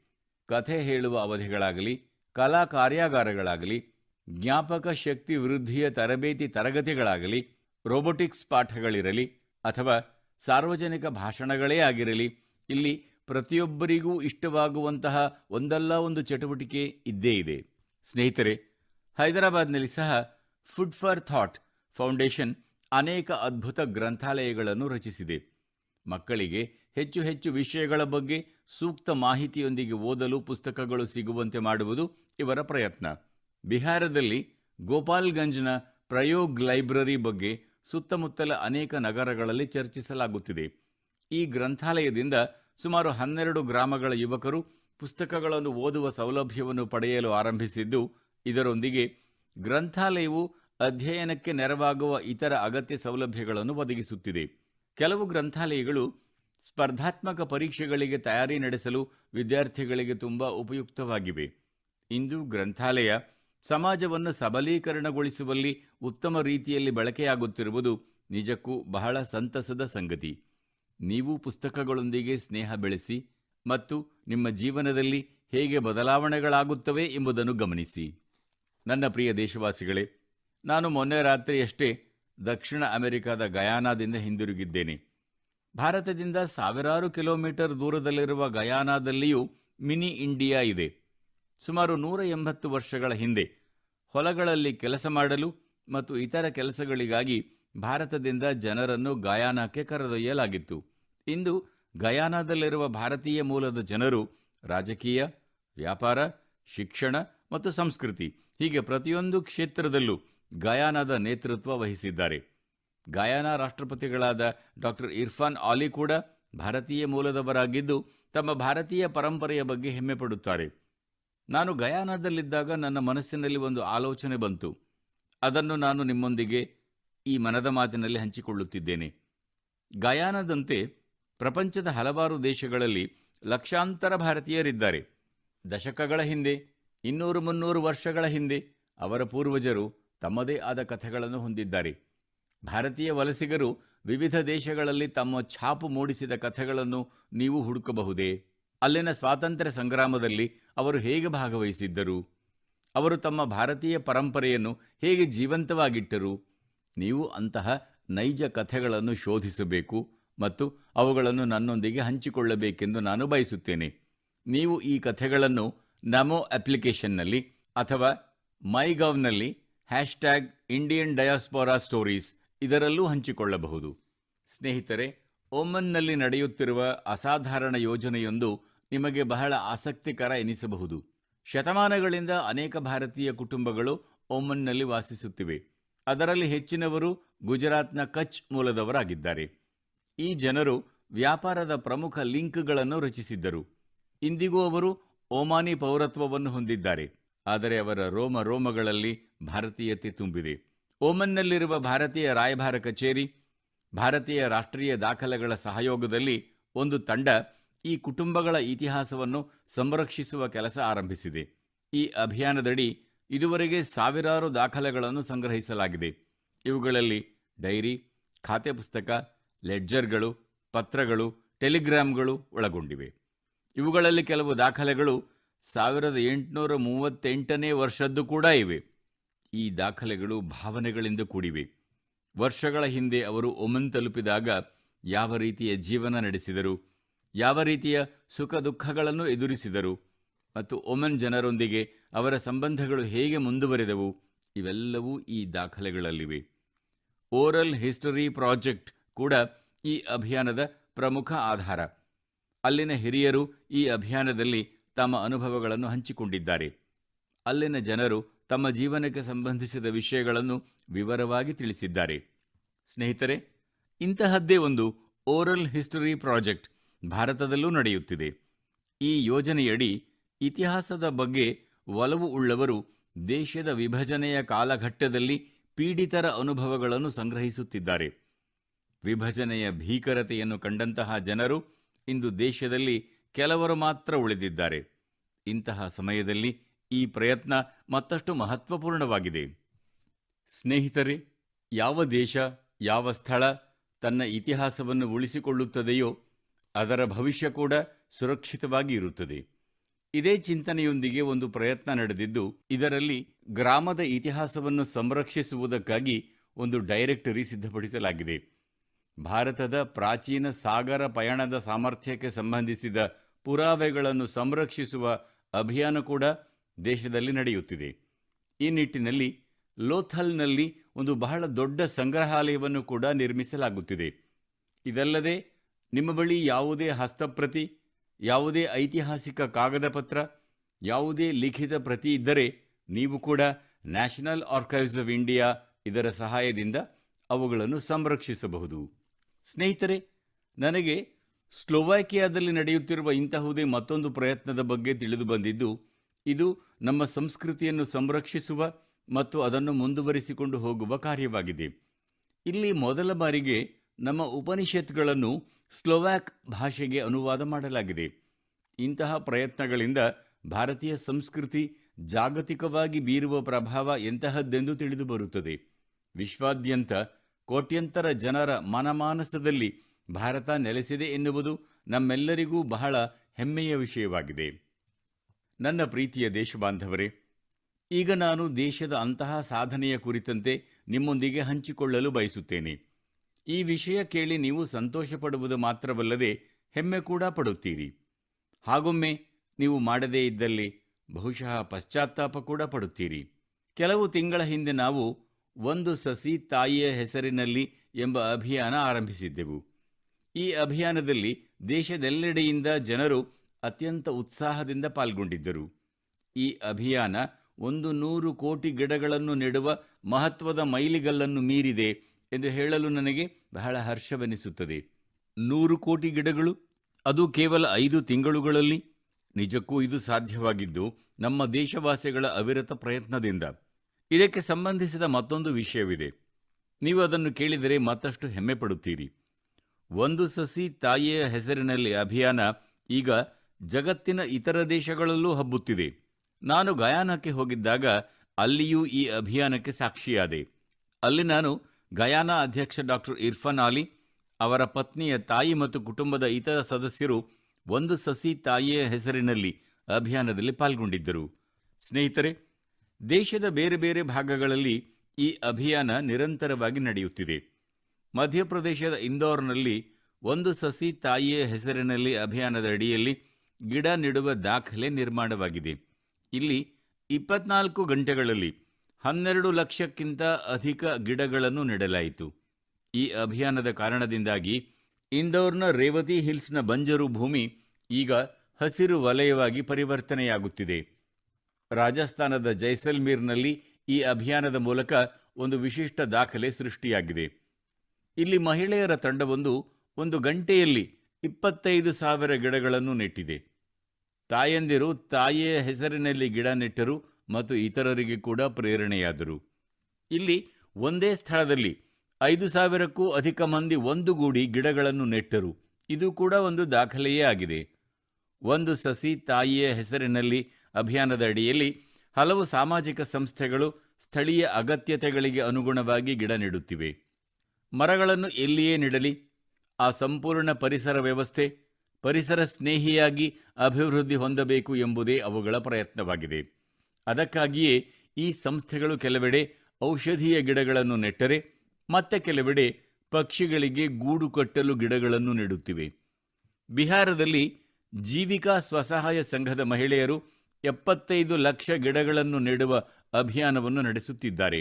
ಕಥೆ ಹೇಳುವ ಅವಧಿಗಳಾಗಲಿ, ಕಲಾ ಕಾರ್ಯಾಗಾರಗಳಾಗಲಿ, ಜ್ಞಾಪಕ ಶಕ್ತಿ ವೃದ್ಧಿಯ ತರಬೇತಿ ತರಗತಿಗಳಾಗಲಿ, ರೋಬೋಟಿಕ್ಸ್ ಪಾಠಗಳಿರಲಿ ಅಥವಾ ಸಾರ್ವಜನಿಕ ಭಾಷಣಗಳೇ ಆಗಿರಲಿ, ಇಲ್ಲಿ ಪ್ರತಿಯೊಬ್ಬರಿಗೂ ಇಷ್ಟವಾಗುವಂತಹ ಒಂದಲ್ಲ ಒಂದು ಚಟುವಟಿಕೆ ಇದ್ದೇ ಇದೆ. ಸ್ನೇಹಿತರೆ, ಹೈದರಾಬಾದ್ನಲ್ಲಿ ಸಹ ಫುಡ್ ಫಾರ್ ಥಾಟ್ ಫೌಂಡೇಶನ್ ಅನೇಕ ಅದ್ಭುತ ಗ್ರಂಥಾಲಯಗಳನ್ನು ರಚಿಸಿದೆ. ಮಕ್ಕಳಿಗೆ ಹೆಚ್ಚು ಹೆಚ್ಚು ವಿಷಯಗಳ ಬಗ್ಗೆ ಸೂಕ್ತ ಮಾಹಿತಿಯೊಂದಿಗೆ ಓದಲು ಪುಸ್ತಕಗಳು ಸಿಗುವಂತೆ ಮಾಡುವುದು ಇವರ ಪ್ರಯತ್ನ. ಬಿಹಾರದಲ್ಲಿ ಗೋಪಾಲ್ಗಂಜ್ನ ಪ್ರಯೋಗ್ ಲೈಬ್ರರಿ ಬಗ್ಗೆ ಸುತ್ತಮುತ್ತಲ ಅನೇಕ ನಗರಗಳಲ್ಲಿ ಚರ್ಚಿಸಲಾಗುತ್ತಿದೆ. ಈ ಗ್ರಂಥಾಲಯದಿಂದ ಸುಮಾರು ಹನ್ನೆರಡು ಗ್ರಾಮಗಳ ಯುವಕರು ಪುಸ್ತಕಗಳನ್ನು ಓದುವ ಸೌಲಭ್ಯವನ್ನು ಪಡೆಯಲು ಆರಂಭಿಸಿದ್ದು, ಇದರೊಂದಿಗೆ ಗ್ರಂಥಾಲಯವು ಅಧ್ಯಯನಕ್ಕೆ ನೆರವಾಗುವ ಇತರ ಅಗತ್ಯ ಸೌಲಭ್ಯಗಳನ್ನು ಒದಗಿಸುತ್ತಿದೆ. ಕೆಲವು ಗ್ರಂಥಾಲಯಗಳು ಸ್ಪರ್ಧಾತ್ಮಕ ಪರೀಕ್ಷೆಗಳಿಗೆ ತಯಾರಿ ನಡೆಸಲು ವಿದ್ಯಾರ್ಥಿಗಳಿಗೆ ತುಂಬಾ ಉಪಯುಕ್ತವಾಗಿವೆ. ಇಂದು ಗ್ರಂಥಾಲಯ ಸಮಾಜವನ್ನು ಸಬಲೀಕರಣಗೊಳಿಸುವಲ್ಲಿ ಉತ್ತಮ ರೀತಿಯಲ್ಲಿ ಬಳಕೆಯಾಗುತ್ತಿರುವುದು ನಿಜಕ್ಕೂ ಬಹಳ ಸಂತಸದ ಸಂಗತಿ. ನೀವು ಪುಸ್ತಕಗಳೊಂದಿಗೆ ಸ್ನೇಹ ಬೆಳೆಸಿ ಮತ್ತು ನಿಮ್ಮ ಜೀವನದಲ್ಲಿ ಹೇಗೆ ಬದಲಾವಣೆಗಳಾಗುತ್ತವೆ ಎಂಬುದನ್ನು ಗಮನಿಸಿ. ನನ್ನ ಪ್ರಿಯ ದೇಶವಾಸಿಗಳೇ, ನಾನು ಮೊನ್ನೆ ರಾತ್ರಿಯಷ್ಟೇ ದಕ್ಷಿಣ ಅಮೆರಿಕಾದ ಗಯಾನಾದಿಂದ ಹಿಂದಿರುಗಿದ್ದೇನೆ. ಭಾರತದಿಂದ ಸಾವಿರಾರು ಕಿಲೋಮೀಟರ್ ದೂರದಲ್ಲಿರುವ ಗಯಾನಾದಲ್ಲಿಯೂ ಮಿನಿ ಇಂಡಿಯಾ ಇದೆ. ಸುಮಾರು ನೂರ ಎಂಬತ್ತು ವರ್ಷಗಳ ಹಿಂದೆ ಹೊಲಗಳಲ್ಲಿ ಕೆಲಸ ಮಾಡಲು ಮತ್ತು ಇತರ ಕೆಲಸಗಳಿಗಾಗಿ ಭಾರತದಿಂದ ಜನರನ್ನು ಗಯಾನಕ್ಕೆ ಕರೆದೊಯ್ಯಲಾಗಿತ್ತು. ಇಂದು ಗಯಾನಾದಲ್ಲಿರುವ ಭಾರತೀಯ ಮೂಲದ ಜನರು ರಾಜಕೀಯ, ವ್ಯಾಪಾರ, ಶಿಕ್ಷಣ ಮತ್ತು ಸಂಸ್ಕೃತಿ ಹೀಗೆ ಪ್ರತಿಯೊಂದು ಕ್ಷೇತ್ರದಲ್ಲೂ ಗಯಾನಾದ ನೇತೃತ್ವ ವಹಿಸಿದ್ದಾರೆ. ಗಯಾನ ರಾಷ್ಟ್ರಪತಿಗಳಾದ ಡಾಕ್ಟರ್ ಇರ್ಫಾನ್ ಆಲಿ ಕೂಡ ಭಾರತೀಯ ಮೂಲದವರಾಗಿದ್ದು ತಮ್ಮ ಭಾರತೀಯ ಪರಂಪರೆಯ ಬಗ್ಗೆ ಹೆಮ್ಮೆ ಪಡುತ್ತಾರೆ. ನಾನು ಗಯಾನದಲ್ಲಿದ್ದಾಗ ನನ್ನ ಮನಸ್ಸಿನಲ್ಲಿ ಒಂದು ಆಲೋಚನೆ ಬಂತು. ಅದನ್ನು ನಾನು ನಿಮ್ಮೊಂದಿಗೆ ಈ ಮನದ ಮಾತಿನಲ್ಲಿ ಹಂಚಿಕೊಳ್ಳುತ್ತಿದ್ದೇನೆ. ಗಯಾನದಂತೆ ಪ್ರಪಂಚದ ಹಲವಾರು ದೇಶಗಳಲ್ಲಿ ಲಕ್ಷಾಂತರ ಭಾರತೀಯರಿದ್ದಾರೆ. ದಶಕಗಳ ಹಿಂದೆ, ಇನ್ನೂರು ಮುನ್ನೂರು ವರ್ಷಗಳ ಹಿಂದೆ ಅವರ ಪೂರ್ವಜರು ತಮ್ಮದೇ ಆದ ಕಥೆಗಳನ್ನು ಹೊಂದಿದ್ದಾರೆ. ಭಾರತೀಯ ವಲಸಿಗರು ವಿವಿಧ ದೇಶಗಳಲ್ಲಿ ತಮ್ಮ ಛಾಪು ಮೂಡಿಸಿದ ಕಥೆಗಳನ್ನು ನೀವು ಹುಡುಕಬಹುದೇ? ಅಲ್ಲಿನ ಸ್ವಾತಂತ್ರ್ಯ ಸಂಗ್ರಾಮದಲ್ಲಿ ಅವರು ಹೇಗೆ ಭಾಗವಹಿಸಿದ್ದರು? ಅವರು ತಮ್ಮ ಭಾರತೀಯ ಪರಂಪರೆಯನ್ನು ಹೇಗೆ ಜೀವಂತವಾಗಿಟ್ಟರು? ನೀವು ಅಂತಹ ನೈಜ ಕಥೆಗಳನ್ನು ಶೋಧಿಸಬೇಕು ಮತ್ತು ಅವುಗಳನ್ನು ನನ್ನೊಂದಿಗೆ ಹಂಚಿಕೊಳ್ಳಬೇಕೆಂದು ನಾನು ಬಯಸುತ್ತೇನೆ. ನೀವು ಈ ಕಥೆಗಳನ್ನು ನಮೋ ಅಪ್ಲಿಕೇಶನ್ನಲ್ಲಿ ಅಥವಾ ಮೈಗವ್ನಲ್ಲಿ ಹ್ಯಾಶ್ಟ್ಯಾಗ್ ಇಂಡಿಯನ್ ಡಯಾಸ್ಪೋರಾ ಸ್ಟೋರೀಸ್ ಇದರಲ್ಲೂ ಹಂಚಿಕೊಳ್ಳಬಹುದು. ಸ್ನೇಹಿತರೆ ಓಮನ್ನಲ್ಲಿ ನಡೆಯುತ್ತಿರುವ ಅಸಾಧಾರಣ ಯೋಜನೆಯೊಂದು ನಿಮಗೆ ಬಹಳ ಆಸಕ್ತಿಕರ ಎನಿಸಬಹುದು. ಶತಮಾನಗಳಿಂದ ಅನೇಕ ಭಾರತೀಯ ಕುಟುಂಬಗಳು ಓಮನ್ನಲ್ಲಿ ವಾಸಿಸುತ್ತಿವೆ. ಅದರಲ್ಲಿ ಹೆಚ್ಚಿನವರು ಗುಜರಾತ್ನ ಕಚ್ ಮೂಲದವರಾಗಿದ್ದಾರೆ. ಈ ಜನರು ವ್ಯಾಪಾರದ ಪ್ರಮುಖ ಲಿಂಕ್ಗಳನ್ನು ರಚಿಸಿದ್ದರು. ಇಂದಿಗೂ ಅವರು ಓಮಾನಿ ಪೌರತ್ವವನ್ನು ಹೊಂದಿದ್ದಾರೆ. ಆದರೆ ಅವರ ರೋಮ ರೋಮಗಳಲ್ಲಿ ಭಾರತೀಯತೆ ತುಂಬಿದೆ. ಓಮನ್ನಲ್ಲಿರುವ ಭಾರತೀಯ ರಾಯಭಾರ ಕಚೇರಿ, ಭಾರತೀಯ ರಾಷ್ಟ್ರೀಯ ದಾಖಲೆಗಳ ಸಹಯೋಗದಲ್ಲಿ ಒಂದು ತಂಡ ಈ ಕುಟುಂಬಗಳ ಇತಿಹಾಸವನ್ನು ಸಂರಕ್ಷಿಸುವ ಕೆಲಸ ಆರಂಭಿಸಿದೆ. ಈ ಅಭಿಯಾನದಡಿ ಇದುವರೆಗೆ ಸಾವಿರಾರು ದಾಖಲೆಗಳನ್ನು ಸಂಗ್ರಹಿಸಲಾಗಿದೆ. ಇವುಗಳಲ್ಲಿ ಡೈರಿ, ಖಾತೆ ಪುಸ್ತಕ, ಲೆಡ್ಜರ್ಗಳು, ಪತ್ರಗಳು, ಟೆಲಿಗ್ರಾಮ್ಗಳು ಒಳಗೊಂಡಿವೆ. ಇವುಗಳಲ್ಲಿ ಕೆಲವು ದಾಖಲೆಗಳು ಸಾವಿರದ ಎಂಟುನೂರ ಮೂವತ್ತೆಂಟನೇ ವರ್ಷದ್ದು ಕೂಡ ಇವೆ. ಈ ದಾಖಲೆಗಳು ಭಾವನೆಗಳಿಂದ ಕೂಡಿವೆ. ವರ್ಷಗಳ ಹಿಂದೆ ಅವರು ಒಮನ್ ತಲುಪಿದಾಗ ಯಾವ ರೀತಿಯ ಜೀವನ ನಡೆಸಿದರು? ಯಾವ ರೀತಿಯ ಸುಖ ದುಃಖಗಳನ್ನು ಎದುರಿಸಿದರು ಮತ್ತು ಒಮನ್ ಜನರೊಂದಿಗೆ ಅವರ ಸಂಬಂಧಗಳು ಹೇಗೆ ಮುಂದುವರೆದವು, ಇವೆಲ್ಲವೂ ಈ ದಾಖಲೆಗಳಲ್ಲಿವೆ. ಓರಲ್ ಹಿಸ್ಟರಿ ಪ್ರಾಜೆಕ್ಟ್ ಕೂಡ ಈ ಅಭಿಯಾನದ ಪ್ರಮುಖ ಆಧಾರ. ಅಲ್ಲಿನ ಹಿರಿಯರು ಈ ಅಭಿಯಾನದಲ್ಲಿ ತಮ್ಮ ಅನುಭವಗಳನ್ನು ಹಂಚಿಕೊಂಡಿದ್ದಾರೆ. ಅಲ್ಲಿನ ಜನರು ತಮ್ಮ ಜೀವನಕ್ಕೆ ಸಂಬಂಧಿಸಿದ ವಿಷಯಗಳನ್ನು ವಿವರವಾಗಿ ತಿಳಿಸಿದ್ದಾರೆ. ಸ್ನೇಹಿತರೆ, ಇಂತಹದ್ದೇ ಒಂದು ಓರಲ್ ಹಿಸ್ಟರಿ ಪ್ರಾಜೆಕ್ಟ್ ಭಾರತದಲ್ಲೂ ನಡೆಯುತ್ತಿದೆ. ಈ ಯೋಜನೆಯಡಿ ಇತಿಹಾಸದ ಬಗ್ಗೆ ಒಲವು ಉಳ್ಳವರು ದೇಶದ ವಿಭಜನೆಯ ಕಾಲಘಟ್ಟದಲ್ಲಿ ಪೀಡಿತರ ಅನುಭವಗಳನ್ನು ಸಂಗ್ರಹಿಸುತ್ತಿದ್ದಾರೆ. ವಿಭಜನೆಯ ಭೀಕರತೆಯನ್ನು ಕಂಡಂತಹ ಜನರು ಇಂದು ದೇಶದಲ್ಲಿ ಕೆಲವರು ಮಾತ್ರ ಉಳಿದಿದ್ದಾರೆ. ಇಂತಹ ಸಮಯದಲ್ಲಿ ಈ ಪ್ರಯತ್ನ ಮತ್ತಷ್ಟು ಮಹತ್ವಪೂರ್ಣವಾಗಿದೆ. ಸ್ನೇಹಿತರೆ, ಯಾವ ದೇಶ, ಯಾವ ಸ್ಥಳ ತನ್ನ ಇತಿಹಾಸವನ್ನು ಉಳಿಸಿಕೊಳ್ಳುತ್ತದೆಯೋ ಅದರ ಭವಿಷ್ಯ ಕೂಡ ಸುರಕ್ಷಿತವಾಗಿ ಇರುತ್ತದೆ. ಇದೇ ಚಿಂತನೆಯೊಂದಿಗೆ ಒಂದು ಪ್ರಯತ್ನ ನಡೆದಿದ್ದು, ಇದರಲ್ಲಿ ಗ್ರಾಮದ ಇತಿಹಾಸವನ್ನು ಸಂರಕ್ಷಿಸುವುದಕ್ಕಾಗಿ ಒಂದು ಡೈರೆಕ್ಟರಿ ಸಿದ್ಧಪಡಿಸಲಾಗಿದೆ. ಭಾರತದ ಪ್ರಾಚೀನ ಸಾಗರ ಪಯಣದ ಸಾಮರ್ಥ್ಯಕ್ಕೆ ಸಂಬಂಧಿಸಿದ ಪುರಾವೆಗಳನ್ನು ಸಂರಕ್ಷಿಸುವ ಅಭಿಯಾನ ಕೂಡ ದೇಶದಲ್ಲಿ ನಡೆಯುತ್ತಿದೆ. ಈ ನಿಟ್ಟಿನಲ್ಲಿ ಲೋಥಲ್ನಲ್ಲಿ ಒಂದು ಬಹಳ ದೊಡ್ಡ ಸಂಗ್ರಹಾಲಯವನ್ನು ಕೂಡ ನಿರ್ಮಿಸಲಾಗುತ್ತಿದೆ. ಇದಲ್ಲದೆ ನಿಮ್ಮ ಬಳಿ ಯಾವುದೇ ಹಸ್ತಪ್ರತಿ, ಯಾವುದೇ ಐತಿಹಾಸಿಕ ಕಾಗದ ಪತ್ರ ಯಾವುದೇ ಲಿಖಿತ ಪ್ರತಿ ಇದ್ದರೆ ನೀವು ಕೂಡ ನ್ಯಾಷನಲ್ ಆರ್ಕೈವ್ಸ್ ಆಫ್ ಇಂಡಿಯಾ ಇದರ ಸಹಾಯದಿಂದ ಅವುಗಳನ್ನು ಸಂರಕ್ಷಿಸಬಹುದು. ಸ್ನೇಹಿತರೆ, ನನಗೆ ಸ್ಲೋವಾಕಿಯಾದಲ್ಲಿ ನಡೆಯುತ್ತಿರುವ ಇಂತಹುದೇ ಮತ್ತೊಂದು ಪ್ರಯತ್ನದ ಬಗ್ಗೆ ತಿಳಿದು ಬಂದಿದ್ದು, ಇದು ನಮ್ಮ ಸಂಸ್ಕೃತಿಯನ್ನು ಸಂರಕ್ಷಿಸುವ ಮತ್ತು ಅದನ್ನು ಮುಂದುವರಿಸಿಕೊಂಡು ಹೋಗುವ ಕಾರ್ಯವಾಗಿದೆ. ಇಲ್ಲಿ ಮೊದಲ ಬಾರಿಗೆ ನಮ್ಮ ಉಪನಿಷತ್ಗಳನ್ನು ಸ್ಲೋವ್ಯಾಕ್ ಭಾಷೆಗೆ ಅನುವಾದ ಮಾಡಲಾಗಿದೆ. ಇಂತಹ ಪ್ರಯತ್ನಗಳಿಂದ ಭಾರತೀಯ ಸಂಸ್ಕೃತಿ ಜಾಗತಿಕವಾಗಿ ಬೀರುವ ಪ್ರಭಾವ ಎಂತಹದ್ದೆಂದು ತಿಳಿದುಬರುತ್ತದೆ ವಿಶ್ವಾದ್ಯಂತ ಕೋಟ್ಯಂತರ ಜನರ ಮನಮಾನಸದಲ್ಲಿ ಭಾರತ ನೆಲೆಸಿದೆ ಎನ್ನುವುದು ನಮ್ಮೆಲ್ಲರಿಗೂ ಬಹಳ ಹೆಮ್ಮೆಯ ವಿಷಯವಾಗಿದೆ. ನನ್ನ ಪ್ರೀತಿಯ ದೇಶಬಾಂಧವರೇ, ಈಗ ನಾನು ದೇಶದ ಅಂತಹ ಸಾಧನೆಯ ಕುರಿತಂತೆ ನಿಮ್ಮೊಂದಿಗೆ ಹಂಚಿಕೊಳ್ಳಲು ಬಯಸುತ್ತೇನೆ. ಈ ವಿಷಯ ಕೇಳಿ ನೀವು ಸಂತೋಷಪಡುವುದು ಮಾತ್ರವಲ್ಲದೆ ಹೆಮ್ಮೆ ಕೂಡ ಪಡುತ್ತೀರಿ. ಹಾಗೊಮ್ಮೆ ನೀವು ಮಾಡದೇ ಇದ್ದಲ್ಲಿ ಬಹುಶಃ ಪಶ್ಚಾತ್ತಾಪ ಕೂಡ ಪಡುತ್ತೀರಿ. ಕೆಲವು ತಿಂಗಳ ಹಿಂದೆ ನಾವು ಒಂದು ಸಸಿ ತಾಯಿಯ ಹೆಸರಿನಲ್ಲಿ ಎಂಬ ಅಭಿಯಾನ ಆರಂಭಿಸಿದ್ದೆವು. ಈ ಅಭಿಯಾನದಲ್ಲಿ ದೇಶದೆಲ್ಲೆಡೆಯಿಂದ ಜನರು ಅತ್ಯಂತ ಉತ್ಸಾಹದಿಂದ ಪಾಲ್ಗೊಂಡಿದ್ದರು. ಈ ಅಭಿಯಾನ ಒಂದು ನೂರು ಕೋಟಿ ಗಿಡಗಳನ್ನು ನೆಡುವ ಮಹತ್ವದ ಮೈಲಿಗಲ್ಲನ್ನು ಮೀರಿದೆ. ಎಂದು ಹೇಳಲು ನನಗೆ ಬಹಳ ಹರ್ಷವೆನಿಸುತ್ತದೆ. ನೂರು ಕೋಟಿ ಗಿಡಗಳು, ಅದು ಕೇವಲ ಐದು ತಿಂಗಳುಗಳಲ್ಲಿ. ನಿಜಕ್ಕೂ ಇದು ಸಾಧ್ಯವಾಗಿದ್ದು, ನಮ್ಮ ದೇಶವಾಸಿಗಳ ಅವಿರತ ಪ್ರಯತ್ನದಿಂದ. ಇದಕ್ಕೆ ಸಂಬಂಧಿಸಿದ ಮತ್ತೊಂದು ವಿಷಯವಿದೆ. ನೀವು ಅದನ್ನು ಕೇಳಿದರೆ ಮತ್ತಷ್ಟು ಹೆಮ್ಮೆ ಪಡುತ್ತೀರಿ ಒಂದು ಸಸಿ ತಾಯಿಯ ಹೆಸರಿನಲ್ಲಿ ಅಭಿಯಾನ ಈಗ ಜಗತ್ತಿನ ಇತರ ದೇಶಗಳಲ್ಲೂ ಹಬ್ಬುತ್ತಿದೆ. ನಾನು ಗಯಾನಕ್ಕೆ ಹೋಗಿದ್ದಾಗ ಅಲ್ಲಿಯೂ ಈ ಅಭಿಯಾನಕ್ಕೆ ಸಾಕ್ಷಿಯಾದೆ. ಅಲ್ಲಿ ನಾನು ಗಯಾನಾ ಅಧ್ಯಕ್ಷ ಡಾಕ್ಟರ್ ಇರ್ಫಾನ್ ಅಲಿ, ಅವರ ಪತ್ನಿಯ ತಾಯಿ ಮತ್ತು ಕುಟುಂಬದ ಇತರ ಸದಸ್ಯರು ಒಂದು ಸಸಿ ತಾಯಿಯ ಹೆಸರಿನಲ್ಲಿ ಅಭಿಯಾನದಲ್ಲಿ ಪಾಲ್ಗೊಂಡಿದ್ದರು. ಸ್ನೇಹಿತರೆ, ದೇಶದ ಬೇರೆ ಬೇರೆ ಭಾಗಗಳಲ್ಲಿ ಈ ಅಭಿಯಾನ ನಿರಂತರವಾಗಿ ನಡೆಯುತ್ತಿದೆ. ಮಧ್ಯಪ್ರದೇಶದ ಇಂದೋರ್ನಲ್ಲಿ ಒಂದು ಸಸಿ ತಾಯಿಯ ಹೆಸರಿನಲ್ಲಿ ಅಭಿಯಾನದ ಅಡಿಯಲ್ಲಿ ಗಿಡ ನೆಡುವ ದಾಖಲೆ ನಿರ್ಮಾಣವಾಗಿದೆ. ಇಲ್ಲಿ ಇಪ್ಪತ್ನಾಲ್ಕು ಗಂಟೆಗಳಲ್ಲಿ ಹನ್ನೆರಡು ಲಕ್ಷಕ್ಕಿಂತ ಅಧಿಕ ಗಿಡಗಳನ್ನು ನೆಡಲಾಯಿತು. ಈ ಅಭಿಯಾನದ ಕಾರಣದಿಂದಾಗಿ ಇಂದೋರ್ನ ರೇವತಿ ಹಿಲ್ಸ್ನ ಬಂಜರು ಭೂಮಿ ಈಗ ಹಸಿರು ವಲಯವಾಗಿ ಪರಿವರ್ತನೆಯಾಗುತ್ತಿದೆ. ರಾಜಸ್ಥಾನದ ಜೈಸಲ್ಮೀರ್ನಲ್ಲಿ ಈ ಅಭಿಯಾನದ ಮೂಲಕ ಒಂದು ವಿಶಿಷ್ಟ ದಾಖಲೆ ಸೃಷ್ಟಿಯಾಗಿದೆ. ಇಲ್ಲಿ ಮಹಿಳೆಯರ ತಂಡವೊಂದು ಒಂದು ಗಂಟೆಯಲ್ಲಿ ಇಪ್ಪತ್ತೈದು ಸಾವಿರ ಗಿಡಗಳನ್ನು ನೆಟ್ಟಿದೆ. ತಾಯಂದಿರು ತಾಯಿಯ ಹೆಸರಿನಲ್ಲಿ ಗಿಡ ನೆಟ್ಟರು ಮತ್ತು ಇತರರಿಗೆ ಕೂಡ ಪ್ರೇರಣೆಯಾದರು. ಇಲ್ಲಿ ಒಂದೇ ಸ್ಥಳದಲ್ಲಿ ಐದು ಸಾವಿರಕ್ಕೂ ಅಧಿಕ ಮಂದಿ ಒಂದುಗೂಡಿ ಗಿಡಗಳನ್ನು ನೆಟ್ಟರು. ಇದು ಕೂಡ ಒಂದು ದಾಖಲೆಯೇ ಆಗಿದೆ. ಒಂದು ಸಸಿ ತಾಯಿಯ ಹೆಸರಿನಲ್ಲಿ ಅಭಿಯಾನದ ಅಡಿಯಲ್ಲಿ ಹಲವು ಸಾಮಾಜಿಕ ಸಂಸ್ಥೆಗಳು ಸ್ಥಳೀಯ ಅಗತ್ಯತೆಗಳಿಗೆ ಅನುಗುಣವಾಗಿ ಗಿಡ ನೆಡುತ್ತಿವೆ. ಮರಗಳನ್ನು ಎಲ್ಲಿಯೇ ನೆಡಲಿ, ಆ ಸಂಪೂರ್ಣ ಪರಿಸರ ವ್ಯವಸ್ಥೆ, ಪರಿಸರ ಸ್ನೇಹಿಯಾಗಿ ಅಭಿವೃದ್ಧಿ ಹೊಂದಬೇಕು ಎಂಬುದೇ ಅವುಗಳ ಪ್ರಯತ್ನವಾಗಿದೆ. ಅದಕ್ಕಾಗಿಯೇ ಈ ಸಂಸ್ಥೆಗಳು ಕೆಲವೆಡೆ ಔಷಧೀಯ ಗಿಡಗಳನ್ನು ನೆಟ್ಟರೆ, ಮತ್ತೆ ಕೆಲವೆಡೆ ಪಕ್ಷಿಗಳಿಗೆ ಗೂಡು ಕಟ್ಟಲು ಗಿಡಗಳನ್ನು ನೆಡುತ್ತಿವೆ. ಬಿಹಾರದಲ್ಲಿ ಜೀವಿಕಾ ಸ್ವಸಹಾಯ ಸಂಘದ ಮಹಿಳೆಯರು ಎಪ್ಪತ್ತೈದು ಲಕ್ಷ ಗಿಡಗಳನ್ನು ನೆಡುವ ಅಭಿಯಾನವನ್ನು ನಡೆಸುತ್ತಿದ್ದಾರೆ.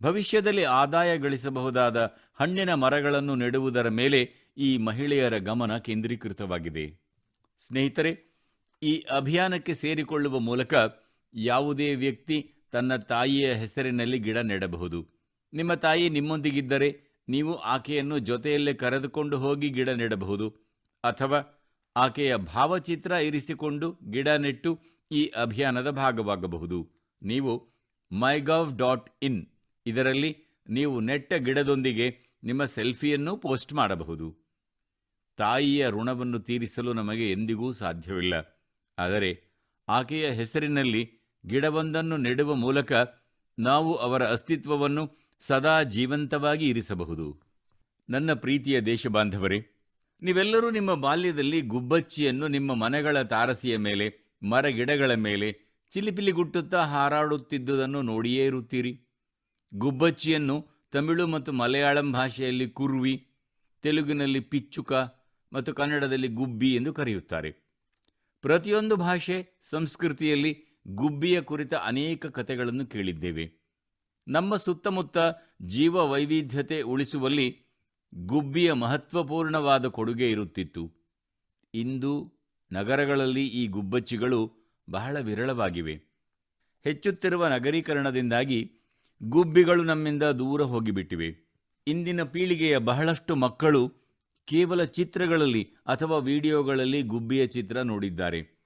ಭವಿಷ್ಯದಲ್ಲಿ ಆದಾಯ ಗಳಿಸಬಹುದಾದ ಹಣ್ಣಿನ ಮರಗಳನ್ನು ನೆಡುವುದರ ಮೇಲೆ ಈ ಮಹಿಳೆಯರ ಗಮನ ಕೇಂದ್ರೀಕೃತವಾಗಿದೆ. ಸ್ನೇಹಿತರೆ, ಈ ಅಭಿಯಾನಕ್ಕೆ ಸೇರಿಕೊಳ್ಳುವ ಮೂಲಕ ಯಾವುದೇ ವ್ಯಕ್ತಿ ತನ್ನ ತಾಯಿಯ ಹೆಸರಿನಲ್ಲಿ ಗಿಡ ನೆಡಬಹುದು. ನಿಮ್ಮ ತಾಯಿ ನಿಮ್ಮೊಂದಿಗಿದ್ದರೆ ನೀವು ಆಕೆಯನ್ನು ಜೊತೆಯಲ್ಲೇ ಕರೆದುಕೊಂಡು ಹೋಗಿ ಗಿಡ ನೆಡಬಹುದು. ಅಥವಾ ಆಕೆಯ ಭಾವಚಿತ್ರ ಇರಿಸಿಕೊಂಡು ಗಿಡ ನೆಟ್ಟು ಈ ಅಭಿಯಾನದ ಭಾಗವಾಗಬಹುದು. ನೀವು ಮೈಗವ್ ಡಾಟ್ ಇನ್ ಇದರಲ್ಲಿ ನೀವು ನೆಟ್ಟ ಗಿಡದೊಂದಿಗೆ ನಿಮ್ಮ ಸೆಲ್ಫಿಯನ್ನು ಪೋಸ್ಟ್ ಮಾಡಬಹುದು. ತಾಯಿಯ ಋಣವನ್ನು ತೀರಿಸಲು ನಮಗೆ ಎಂದಿಗೂ ಸಾಧ್ಯವಿಲ್ಲ. ಆದರೆ ಆಕೆಯ ಹೆಸರಿನಲ್ಲಿ ಗಿಡವೊಂದನ್ನು ನೆಡುವ ಮೂಲಕ ನಾವು ಅವರ ಅಸ್ತಿತ್ವವನ್ನು ಸದಾ ಜೀವಂತವಾಗಿ ಇರಿಸಬಹುದು. ನನ್ನ ಪ್ರೀತಿಯ ದೇಶಬಾಂಧವರೇ, ನೀವೆಲ್ಲರೂ ನಿಮ್ಮ ಬಾಲ್ಯದಲ್ಲಿ ಗುಬ್ಬಚ್ಚಿಯನ್ನು ನಿಮ್ಮ ಮನೆಗಳ ತಾರಸಿಯ ಮೇಲೆ, ಮರಗಿಡಗಳ ಮೇಲೆ ಚಿಲಿಪಿಲಿಗುಟ್ಟುತ್ತಾ ಹಾರಾಡುತ್ತಿದ್ದುದನ್ನು ನೋಡಿಯೇ ಇರುತ್ತೀರಿ. ಗುಬ್ಬಚ್ಚಿಯನ್ನು ತಮಿಳು ಮತ್ತು ಮಲಯಾಳಂ ಭಾಷೆಯಲ್ಲಿ ಕುರ್ವಿ, ತೆಲುಗಿನಲ್ಲಿ ಪಿಚ್ಚುಕ ಮತ್ತು ಕನ್ನಡದಲ್ಲಿ ಗುಬ್ಬಿ ಎಂದು ಕರೆಯುತ್ತಾರೆ. ಪ್ರತಿಯೊಂದು ಭಾಷೆ ಸಂಸ್ಕೃತಿಯಲ್ಲಿ ಗುಬ್ಬಿಯ ಕುರಿತ ಅನೇಕ ಕಥೆಗಳನ್ನು ಕೇಳಿದ್ದೇವೆ. ನಮ್ಮ ಸುತ್ತಮುತ್ತ ಜೀವ ವೈವಿಧ್ಯತೆ ಉಳಿಸುವಲ್ಲಿ ಗುಬ್ಬಿಯ ಮಹತ್ವಪೂರ್ಣವಾದ ಕೊಡುಗೆ ಇರುತ್ತಿತ್ತು. ಇಂದು ನಗರಗಳಲ್ಲಿ ಈ ಗುಬ್ಬಚ್ಚಿಗಳು ಬಹಳ ವಿರಳವಾಗಿವೆ. ಹೆಚ್ಚುತ್ತಿರುವ ನಗರೀಕರಣದಿಂದಾಗಿ ಗುಬ್ಬಿಗಳು ನಮ್ಮಿಂದ ದೂರ ಹೋಗಿಬಿಟ್ಟಿವೆ. ಇಂದಿನ ಪೀಳಿಗೆಯ ಬಹಳಷ್ಟು ಮಕ್ಕಳು ಕೇವಲ ಚಿತ್ರಗಳಲ್ಲಿ ಅಥವಾ ವಿಡಿಯೋಗಳಲ್ಲಿ ಗುಬ್ಬಿಯ ಚಿತ್ರ ನೋಡಿದ್ದಾರೆ.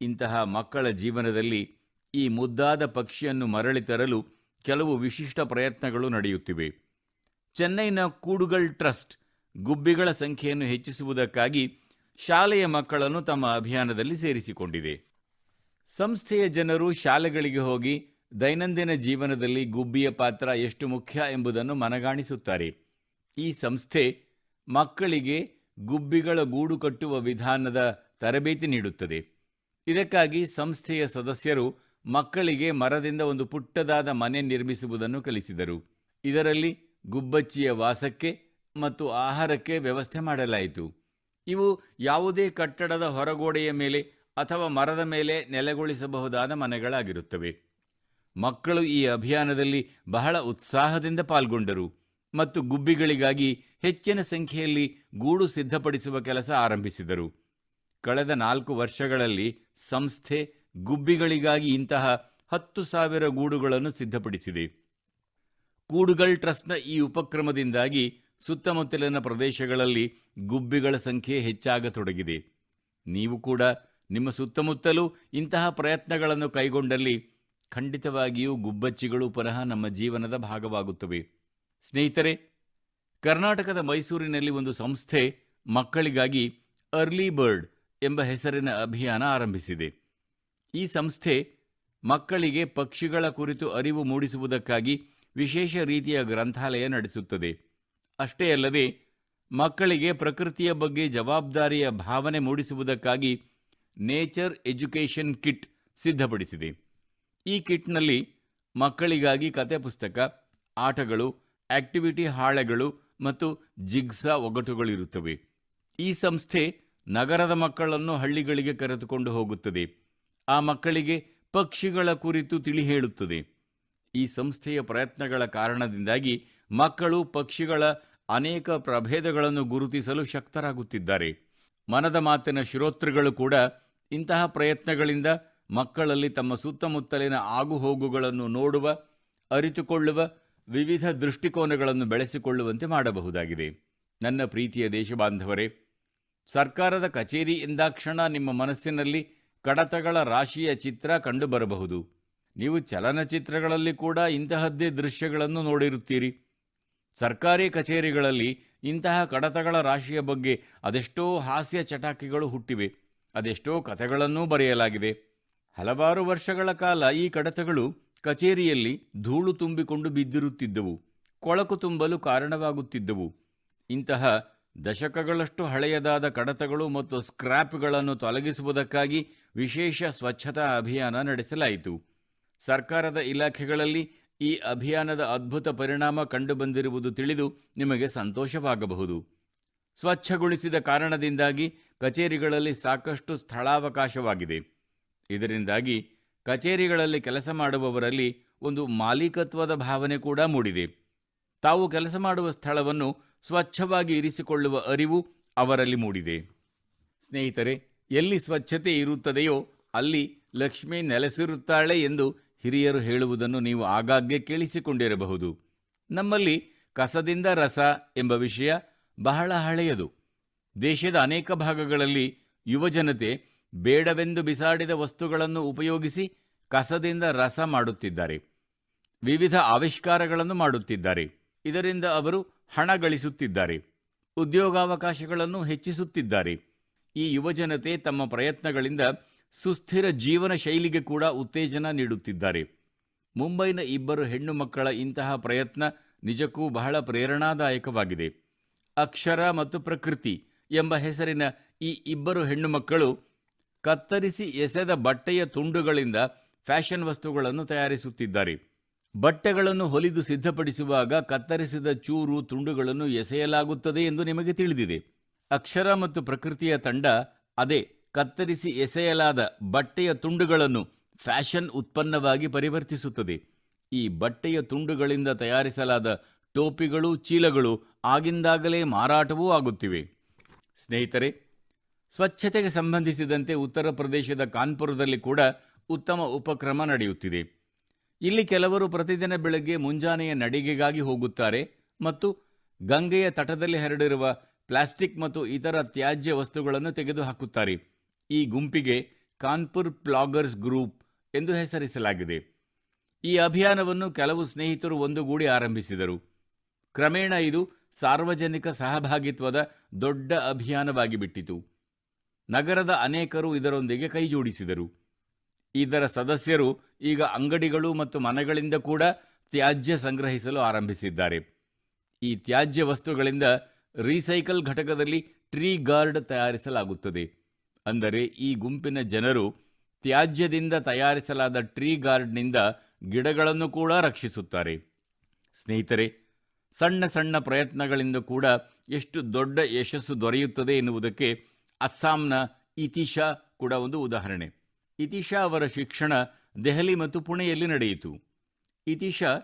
ಇಂತಹ ಮಕ್ಕಳ ಜೀವನದಲ್ಲಿ ಈ ಮುದ್ದಾದ ಪಕ್ಷಿಯನ್ನು ಮರಳಿ ತರಲು ಕೆಲವು ವಿಶಿಷ್ಟ ಪ್ರಯತ್ನಗಳು ನಡೆಯುತ್ತಿವೆ. ಚೆನ್ನೈನ ಕೂಡುಗಳ್ ಟ್ರಸ್ಟ್ ಗುಬ್ಬಿಗಳ ಸಂಖ್ಯೆಯನ್ನು ಹೆಚ್ಚಿಸುವುದಕ್ಕಾಗಿ ಶಾಲೆಯ ಮಕ್ಕಳನ್ನು ತಮ್ಮ ಅಭಿಯಾನದಲ್ಲಿ ಸೇರಿಸಿಕೊಂಡಿದೆ. ಸಂಸ್ಥೆಯ ಜನರು ಶಾಲೆಗಳಿಗೆ ಹೋಗಿ ದೈನಂದಿನ ಜೀವನದಲ್ಲಿ ಗುಬ್ಬಿಯ ಪಾತ್ರ ಎಷ್ಟು ಮುಖ್ಯ ಎಂಬುದನ್ನು ಮನಗಾಣಿಸುತ್ತಾರೆ. ಈ ಸಂಸ್ಥೆ ಮಕ್ಕಳಿಗೆ ಗುಬ್ಬಿಗಳ ಗೂಡು ಕಟ್ಟುವ ವಿಧಾನದ ತರಬೇತಿ ನೀಡುತ್ತದೆ. ಇದಕ್ಕಾಗಿ ಸಂಸ್ಥೆಯ ಸದಸ್ಯರು ಮಕ್ಕಳಿಗೆ ಮರದಿಂದ ಒಂದು ಪುಟ್ಟದಾದ ಮನೆ ನಿರ್ಮಿಸುವುದನ್ನು ಕಲಿಸಿದರು. ಇದರಲ್ಲಿ ಗುಬ್ಬಚ್ಚಿಯ ವಾಸಕ್ಕೆ ಮತ್ತು ಆಹಾರಕ್ಕೆ ವ್ಯವಸ್ಥೆ ಮಾಡಲಾಯಿತು. ಇವು ಯಾವುದೇ ಕಟ್ಟಡದ ಹೊರಗೋಡೆಯ ಮೇಲೆ ಅಥವಾ ಮರದ ಮೇಲೆ ನೆಲೆಗೊಳಿಸಬಹುದಾದ ಮನೆಗಳಾಗಿರುತ್ತವೆ. ಮಕ್ಕಳು ಈ ಅಭಿಯಾನದಲ್ಲಿ ಬಹಳ ಉತ್ಸಾಹದಿಂದ ಪಾಲ್ಗೊಂಡರು ಮತ್ತು ಗುಬ್ಬಿಗಳಿಗಾಗಿ ಹೆಚ್ಚಿನ ಸಂಖ್ಯೆಯಲ್ಲಿ ಗೂಡು ಸಿದ್ಧಪಡಿಸುವ ಕೆಲಸ ಆರಂಭಿಸಿದರು. ಕಳೆದ ನಾಲ್ಕು ವರ್ಷಗಳಲ್ಲಿ ಸಂಸ್ಥೆ ಗುಬ್ಬಿಗಳಿಗಾಗಿ ಇಂತಹ ಹತ್ತು ಸಾವಿರ ಗೂಡುಗಳನ್ನು ಸಿದ್ಧಪಡಿಸಿದೆ. ಕೂಡುಗಳ್ ಟ್ರಸ್ಟ್ನ ಈ ಉಪಕ್ರಮದಿಂದಾಗಿ ಸುತ್ತಮುತ್ತಲಿನ ಪ್ರದೇಶಗಳಲ್ಲಿ ಗುಬ್ಬಿಗಳ ಸಂಖ್ಯೆ ಹೆಚ್ಚಾಗತೊಡಗಿದೆ. ನೀವು ಕೂಡ ನಿಮ್ಮ ಸುತ್ತಮುತ್ತಲೂ ಇಂತಹ ಪ್ರಯತ್ನಗಳನ್ನು ಕೈಗೊಂಡಲ್ಲಿ ಖಂಡಿತವಾಗಿಯೂ ಗುಬ್ಬಚ್ಚಿಗಳು ಪುನಃ ನಮ್ಮ ಜೀವನದ ಭಾಗವಾಗುತ್ತವೆ. ಸ್ನೇಹಿತರೆ, ಕರ್ನಾಟಕದ ಮೈಸೂರಿನಲ್ಲಿ ಒಂದು ಸಂಸ್ಥೆ ಮಕ್ಕಳಿಗಾಗಿ ಅರ್ಲಿ ಬರ್ಡ್ ಎಂಬ ಹೆಸರಿನ ಅಭಿಯಾನ ಆರಂಭಿಸಿದೆ. ಈ ಸಂಸ್ಥೆ ಮಕ್ಕಳಿಗೆ ಪಕ್ಷಿಗಳ ಕುರಿತು ಅರಿವು ಮೂಡಿಸುವುದಕ್ಕಾಗಿ ವಿಶೇಷ ರೀತಿಯ ಗ್ರಂಥಾಲಯ ನಡೆಸುತ್ತದೆ. ಅಷ್ಟೇ ಅಲ್ಲದೆ, ಮಕ್ಕಳಿಗೆ ಪ್ರಕೃತಿಯ ಬಗ್ಗೆ ಜವಾಬ್ದಾರಿಯ ಭಾವನೆ ಮೂಡಿಸುವುದಕ್ಕಾಗಿ ನೇಚರ್ ಎಜುಕೇಷನ್ ಕಿಟ್ ಸಿದ್ಧಪಡಿಸಿದೆ. ಈ ಕಿಟ್ನಲ್ಲಿ ಮಕ್ಕಳಿಗಾಗಿ ಕತೆ ಪುಸ್ತಕ, ಆಟಗಳು, ಆಕ್ಟಿವಿಟಿ ಹಾಳೆಗಳು ಮತ್ತು ಜಿಗ್ಸಾ ಒಗಟುಗಳಿರುತ್ತವೆ. ಈ ಸಂಸ್ಥೆ ನಗರದ ಮಕ್ಕಳನ್ನು ಹಳ್ಳಿಗಳಿಗೆ ಕರೆದುಕೊಂಡು ಹೋಗುತ್ತದೆ. ಆ ಮಕ್ಕಳಿಗೆ ಪಕ್ಷಿಗಳ ಕುರಿತು ತಿಳಿ ಹೇಳುತ್ತದೆ. ಈ ಸಂಸ್ಥೆಯ ಪ್ರಯತ್ನಗಳ ಕಾರಣದಿಂದಾಗಿ ಮಕ್ಕಳು ಪಕ್ಷಿಗಳ ಅನೇಕ ಪ್ರಭೇದಗಳನ್ನು ಗುರುತಿಸಲು ಶಕ್ತರಾಗುತ್ತಿದ್ದಾರೆ. ಮನದ ಮಾತಿನ ಶ್ರೋತೃಗಳು ಕೂಡ ಇಂತಹ ಪ್ರಯತ್ನಗಳಿಂದ ಮಕ್ಕಳಲ್ಲಿ ತಮ್ಮ ಸುತ್ತಮುತ್ತಲಿನ ಆಗುಹೋಗುಗಳನ್ನು ನೋಡುವ, ಅರಿತುಕೊಳ್ಳುವ ವಿವಿಧ ದೃಷ್ಟಿಕೋನಗಳನ್ನು ಬೆಳೆಸಿಕೊಳ್ಳುವಂತೆ ಮಾಡಬಹುದಾಗಿದೆ. ನನ್ನ ಪ್ರೀತಿಯ ದೇಶಬಾಂಧವರೇ ಸರ್ಕಾರದ ಕಚೇರಿ ಎಂದಾಕ್ಷಣ ನಿಮ್ಮ ಮನಸ್ಸಿನಲ್ಲಿ ಕಡತಗಳ ರಾಶಿಯ ಚಿತ್ರ ಕಂಡುಬರಬಹುದು. ನೀವು ಚಲನಚಿತ್ರಗಳಲ್ಲಿ ಕೂಡ ಇಂತಹದ್ದೇ ದೃಶ್ಯಗಳನ್ನು ನೋಡಿರುತ್ತೀರಿ. ಸರ್ಕಾರಿ ಕಚೇರಿಗಳಲ್ಲಿ ಇಂತಹ ಕಡತಗಳ ರಾಶಿಯ ಬಗ್ಗೆ ಅದೆಷ್ಟೋ ಹಾಸ್ಯ ಚಟಾಕಿಗಳು ಹುಟ್ಟಿವೆ. ಅದೆಷ್ಟೋ ಕಥೆಗಳನ್ನೂ ಬರೆಯಲಾಗಿದೆ. ಹಲವಾರು ವರ್ಷಗಳ ಕಾಲ ಈ ಕಡತಗಳು ಕಚೇರಿಯಲ್ಲಿ ಧೂಳು ತುಂಬಿಕೊಂಡು ಬಿದ್ದಿರುತ್ತಿದ್ದವು. ಕೊಳಕು ತುಂಬಲು ಕಾರಣವಾಗುತ್ತಿದ್ದವು. ಇಂತಹ ದಶಕಗಳಷ್ಟು ಹಳೆಯದಾದ ಕಡತಗಳು ಮತ್ತು ಸ್ಕ್ರ್ಯಾಪ್ಗಳನ್ನು ತೊಲಗಿಸುವುದಕ್ಕಾಗಿ ವಿಶೇಷ ಸ್ವಚ್ಛತಾ ಅಭಿಯಾನ ನಡೆಸಲಾಯಿತು. ಸರ್ಕಾರದ ಇಲಾಖೆಗಳಲ್ಲಿ ಈ ಅಭಿಯಾನದ ಅದ್ಭುತ ಪರಿಣಾಮ ಕಂಡುಬಂದಿರುವುದು ತಿಳಿದು ನಿಮಗೆ ಸಂತೋಷವಾಗಬಹುದು. ಸ್ವಚ್ಛಗೊಳಿಸಿದ ಕಾರಣದಿಂದಾಗಿ ಕಚೇರಿಗಳಲ್ಲಿ ಸಾಕಷ್ಟು ಸ್ಥಳಾವಕಾಶವಾಗಿದೆ. ಇದರಿಂದಾಗಿ ಕಚೇರಿಗಳಲ್ಲಿ ಕೆಲಸ ಮಾಡುವವರಲ್ಲಿ ಒಂದು ಮಾಲೀಕತ್ವದ ಭಾವನೆ ಕೂಡ ಮೂಡಿದೆ. ತಾವು ಕೆಲಸ ಮಾಡುವ ಸ್ಥಳವನ್ನು ಸ್ವಚ್ಛವಾಗಿ ಇರಿಸಿಕೊಳ್ಳುವ ಅರಿವು ಅವರಲ್ಲಿ ಮೂಡಿದೆ. ಸ್ನೇಹಿತರೆ, ಎಲ್ಲಿ ಸ್ವಚ್ಛತೆ ಇರುತ್ತದೆಯೋ ಅಲ್ಲಿ ಲಕ್ಷ್ಮಿ ನೆಲೆಸಿರುತ್ತಾಳೆ ಎಂದು ಹಿರಿಯರು ಹೇಳುವುದನ್ನು ನೀವು ಆಗಾಗ್ಗೆ ಕೇಳಿಸಿಕೊಂಡಿರಬಹುದು. ನಮ್ಮಲ್ಲಿ ಕಸದಿಂದ ರಸ ಎಂಬ ವಿಷಯ ಬಹಳ ಹಳೆಯದು. ದೇಶದ ಅನೇಕ ಭಾಗಗಳಲ್ಲಿ ಯುವಜನತೆ ಬೇಡವೆಂದು ಬಿಸಾಡಿದ ವಸ್ತುಗಳನ್ನು ಉಪಯೋಗಿಸಿ ಕಸದಿಂದ ರಸ ಮಾಡುತ್ತಿದ್ದಾರೆ. ವಿವಿಧ ಆವಿಷ್ಕಾರಗಳನ್ನು ಮಾಡುತ್ತಿದ್ದಾರೆ. ಇದರಿಂದ ಅವರು ಹಣ ಗಳಿಸುತ್ತಿದ್ದಾರೆ. ಉದ್ಯೋಗಾವಕಾಶಗಳನ್ನು ಹೆಚ್ಚಿಸುತ್ತಿದ್ದಾರೆ. ಈ ಯುವಜನತೆ ತಮ್ಮ ಪ್ರಯತ್ನಗಳಿಂದ ಸುಸ್ಥಿರ ಜೀವನ ಶೈಲಿಗೆ ಕೂಡ ಉತ್ತೇಜನ ನೀಡುತ್ತಿದ್ದಾರೆ. ಮುಂಬೈನ ಇಬ್ಬರು ಹೆಣ್ಣು ಮಕ್ಕಳ ಇಂತಹ ಪ್ರಯತ್ನ ನಿಜಕ್ಕೂ ಬಹಳ ಪ್ರೇರಣಾದಾಯಕವಾಗಿದೆ. ಅಕ್ಷರ ಮತ್ತು ಪ್ರಕೃತಿ ಎಂಬ ಹೆಸರಿನ ಈ ಇಬ್ಬರು ಹೆಣ್ಣು ಮಕ್ಕಳು ಕತ್ತರಿಸಿ ಎಸೆದ ಬಟ್ಟೆಯ ತುಂಡುಗಳಿಂದ ಫ್ಯಾಷನ್ ವಸ್ತುಗಳನ್ನು ತಯಾರಿಸುತ್ತಿದ್ದಾರೆ. ಬಟ್ಟೆಗಳನ್ನು ಹೊಲಿದು ಸಿದ್ಧಪಡಿಸುವಾಗ ಕತ್ತರಿಸಿದ ಚೂರು ತುಂಡುಗಳನ್ನು ಎಸೆಯಲಾಗುತ್ತದೆ ಎಂದು ನಿಮಗೆ ತಿಳಿದಿದೆ. ಅಕ್ಷರ ಮತ್ತು ಪ್ರಕೃತಿಯ ತಂಡ ಅದೇ ಕತ್ತರಿಸಿ ಎಸೆಯಲಾದ ಬಟ್ಟೆಯ ತುಂಡುಗಳನ್ನು ಫ್ಯಾಷನ್ ಉತ್ಪನ್ನವಾಗಿ ಪರಿವರ್ತಿಸುತ್ತದೆ. ಈ ಬಟ್ಟೆಯ ತುಂಡುಗಳಿಂದ ತಯಾರಿಸಲಾದ ಟೋಪಿಗಳು, ಚೀಲಗಳು ಆಗಿಂದಾಗಲೇ ಮಾರಾಟವೂ ಆಗುತ್ತಿವೆ. ಸ್ನೇಹಿತರೆ, ಸ್ವಚ್ಛತೆಗೆ ಸಂಬಂಧಿಸಿದಂತೆ ಉತ್ತರ ಪ್ರದೇಶದ ಕಾನ್ಪುರದಲ್ಲಿ ಕೂಡ ಉತ್ತಮ ಉಪಕ್ರಮ ನಡೆಯುತ್ತಿದೆ. ಇಲ್ಲಿ ಕೆಲವರು ಪ್ರತಿದಿನ ಬೆಳಗ್ಗೆ ಮುಂಜಾನೆಯ ನಡಿಗೆಗಾಗಿ ಹೋಗುತ್ತಾರೆ ಮತ್ತು ಗಂಗೆಯ ತಟದಲ್ಲಿ ಹರಡಿರುವ ಪ್ಲಾಸ್ಟಿಕ್ ಮತ್ತು ಇತರ ತ್ಯಾಜ್ಯ ವಸ್ತುಗಳನ್ನು ತೆಗೆದುಹಾಕುತ್ತಾರೆ. ಈ ಗುಂಪಿಗೆ ಕಾನ್ಪುರ್ ಪ್ಲಾಗರ್ಸ್ ಗ್ರೂಪ್ ಎಂದು ಹೆಸರಿಸಲಾಗಿದೆ. ಈ ಅಭಿಯಾನವನ್ನು ಕೆಲವು ಸ್ನೇಹಿತರು ಒಂದುಗೂಡಿ ಆರಂಭಿಸಿದರು. ಕ್ರಮೇಣ ಇದು ಸಾರ್ವಜನಿಕ ಸಹಭಾಗಿತ್ವದ ದೊಡ್ಡ ಅಭಿಯಾನವಾಗಿ ಬಿಟ್ಟಿತು ನಗರದ ಅನೇಕರು ಇದರೊಂದಿಗೆ ಕೈಜೋಡಿಸಿದರು. ಇದರ ಸದಸ್ಯರು ಈಗ ಅಂಗಡಿಗಳು ಮತ್ತು ಮನೆಗಳಿಂದ ಕೂಡ ತ್ಯಾಜ್ಯ ಸಂಗ್ರಹಿಸಲು ಆರಂಭಿಸಿದ್ದಾರೆ. ಈ ತ್ಯಾಜ್ಯ ವಸ್ತುಗಳಿಂದ ರೀಸೈಕಲ್ ಘಟಕದಲ್ಲಿ ಟ್ರೀ ಗಾರ್ಡ್ ತಯಾರಿಸಲಾಗುತ್ತದೆ. ಅಂದರೆ ಈ ಗುಂಪಿನ ಜನರು ತ್ಯಾಜ್ಯದಿಂದ ತಯಾರಿಸಲಾದ ಟ್ರೀ ಗಾರ್ಡ್ನಿಂದ ಗಿಡಗಳನ್ನು ಕೂಡ ರಕ್ಷಿಸುತ್ತಾರೆ. ಸ್ನೇಹಿತರೆ, ಸಣ್ಣ ಸಣ್ಣ ಪ್ರಯತ್ನಗಳಿಂದ ಕೂಡ ಎಷ್ಟು ದೊಡ್ಡ ಯಶಸ್ಸು ದೊರೆಯುತ್ತದೆ ಎನ್ನುವುದಕ್ಕೆ ಅಸ್ಸಾಂನ ಇತಿಶಾ ಕೂಡ ಒಂದು ಉದಾಹರಣೆ. ಇತಿಶಾ ಅವರ ಶಿಕ್ಷಣ ದೆಹಲಿ ಮತ್ತು ಪುಣೆಯಲ್ಲಿ ನಡೆಯಿತು. ಇತಿಶಾ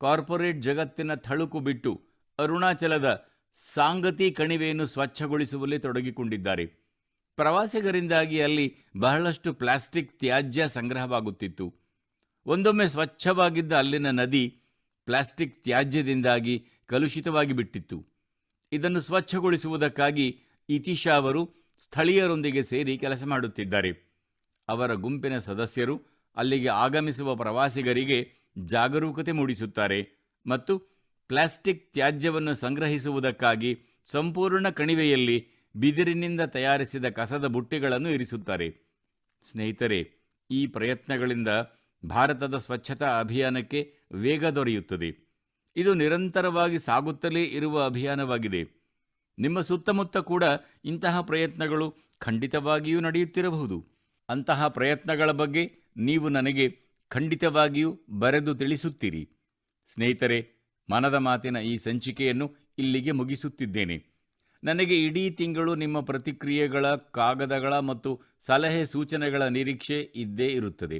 ಕಾರ್ಪೊರೇಟ್ ಜಗತ್ತಿನ ಥಳುಕು ಬಿಟ್ಟು ಅರುಣಾಚಲದ ಸಾಂಗತಿ ಕಣಿವೆಯನ್ನು ಸ್ವಚ್ಛಗೊಳಿಸುವಲ್ಲಿ ತೊಡಗಿಕೊಂಡಿದ್ದಾರೆ. ಪ್ರವಾಸಿಗರಿಂದಾಗಿ ಅಲ್ಲಿ ಬಹಳಷ್ಟು ಪ್ಲಾಸ್ಟಿಕ್ ತ್ಯಾಜ್ಯ ಸಂಗ್ರಹವಾಗುತ್ತಿತ್ತು. ಒಂದೊಮ್ಮೆ ಸ್ವಚ್ಛವಾಗಿದ್ದ ಅಲ್ಲಿನ ನದಿ ಪ್ಲಾಸ್ಟಿಕ್ ತ್ಯಾಜ್ಯದಿಂದಾಗಿ ಕಲುಷಿತವಾಗಿ ಬಿಟ್ಟಿತ್ತು. ಇದನ್ನು ಸ್ವಚ್ಛಗೊಳಿಸುವುದಕ್ಕಾಗಿ ಇತಿಶಾ ಅವರು ಸ್ಥಳೀಯರೊಂದಿಗೆ ಸೇರಿ ಕೆಲಸ ಮಾಡುತ್ತಿದ್ದಾರೆ. ಅವರ ಗುಂಪಿನ ಸದಸ್ಯರು ಅಲ್ಲಿಗೆ ಆಗಮಿಸುವ ಪ್ರವಾಸಿಗರಿಗೆ ಜಾಗರೂಕತೆ ಮೂಡಿಸುತ್ತಾರೆ ಮತ್ತು ಪ್ಲಾಸ್ಟಿಕ್ ತ್ಯಾಜ್ಯವನ್ನು ಸಂಗ್ರಹಿಸುವುದಕ್ಕಾಗಿ ಸಂಪೂರ್ಣ ಕಣಿವೆಯಲ್ಲಿ ಬಿದಿರಿನಿಂದ ತಯಾರಿಸಿದ ಕಸದ ಬುಟ್ಟಿಗಳನ್ನು ಇರಿಸುತ್ತಾರೆ. ಸ್ನೇಹಿತರೆ, ಈ ಪ್ರಯತ್ನಗಳಿಂದ ಭಾರತದ ಸ್ವಚ್ಛತಾ ಅಭಿಯಾನಕ್ಕೆ ವೇಗ ದೊರೆಯುತ್ತದೆ. ಇದು ನಿರಂತರವಾಗಿ ಸಾಗುತ್ತಲೇ ಇರುವ ಅಭಿಯಾನವಾಗಿದೆ. ನಿಮ್ಮ ಸುತ್ತಮುತ್ತ ಕೂಡ ಇಂತಹ ಪ್ರಯತ್ನಗಳು ಖಂಡಿತವಾಗಿಯೂ ನಡೆಯುತ್ತಿರಬಹುದು. ಅಂತಹ ಪ್ರಯತ್ನಗಳ ಬಗ್ಗೆ ನೀವು ನನಗೆ ಖಂಡಿತವಾಗಿಯೂ ಬರೆದು ತಿಳಿಸುತ್ತೀರಿ. ಸ್ನೇಹಿತರೆ, ಮನದ ಮಾತಿನ ಈ ಸಂಚಿಕೆಯನ್ನು ಇಲ್ಲಿಗೆ ಮುಗಿಸುತ್ತಿದ್ದೇನೆ. ನನಗೆ ಇಡೀ ತಿಂಗಳು ನಿಮ್ಮ ಪ್ರತಿಕ್ರಿಯೆಗಳ, ಕಾಗದಗಳ ಮತ್ತು ಸಲಹೆ ಸೂಚನೆಗಳ ನಿರೀಕ್ಷೆ ಇದ್ದೇ ಇರುತ್ತದೆ.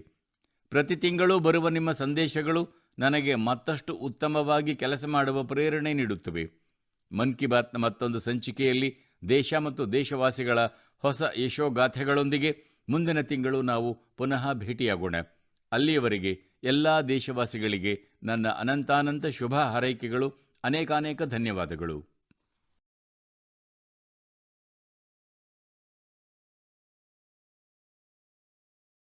ಪ್ರತಿ ತಿಂಗಳು ಬರುವ ನಿಮ್ಮ ಸಂದೇಶಗಳು ನನಗೆ ಮತ್ತಷ್ಟು ಉತ್ತಮವಾಗಿ ಕೆಲಸ ಮಾಡುವ ಪ್ರೇರಣೆ ನೀಡುತ್ತವೆ. ಮನ್ ಕಿ ಬಾತ್ನ ಮತ್ತೊಂದು ಸಂಚಿಕೆಯಲ್ಲಿ ದೇಶ ಮತ್ತು ದೇಶವಾಸಿಗಳ ಹೊಸ ಯಶೋಗಾಥೆಗಳೊಂದಿಗೆ ಮುಂದಿನ ತಿಂಗಳು ನಾವು ಪುನಃ ಭೇಟಿಯಾಗೋಣ. ಅಲ್ಲಿಯವರೆಗೆ ಎಲ್ಲ ದೇಶವಾಸಿಗಳಿಗೆ ನನ್ನ ಅನಂತಾನಂತ ಶುಭ ಹಾರೈಕೆಗಳು ಅನೇಕಾನೇಕ ಧನ್ಯವಾದಗಳು.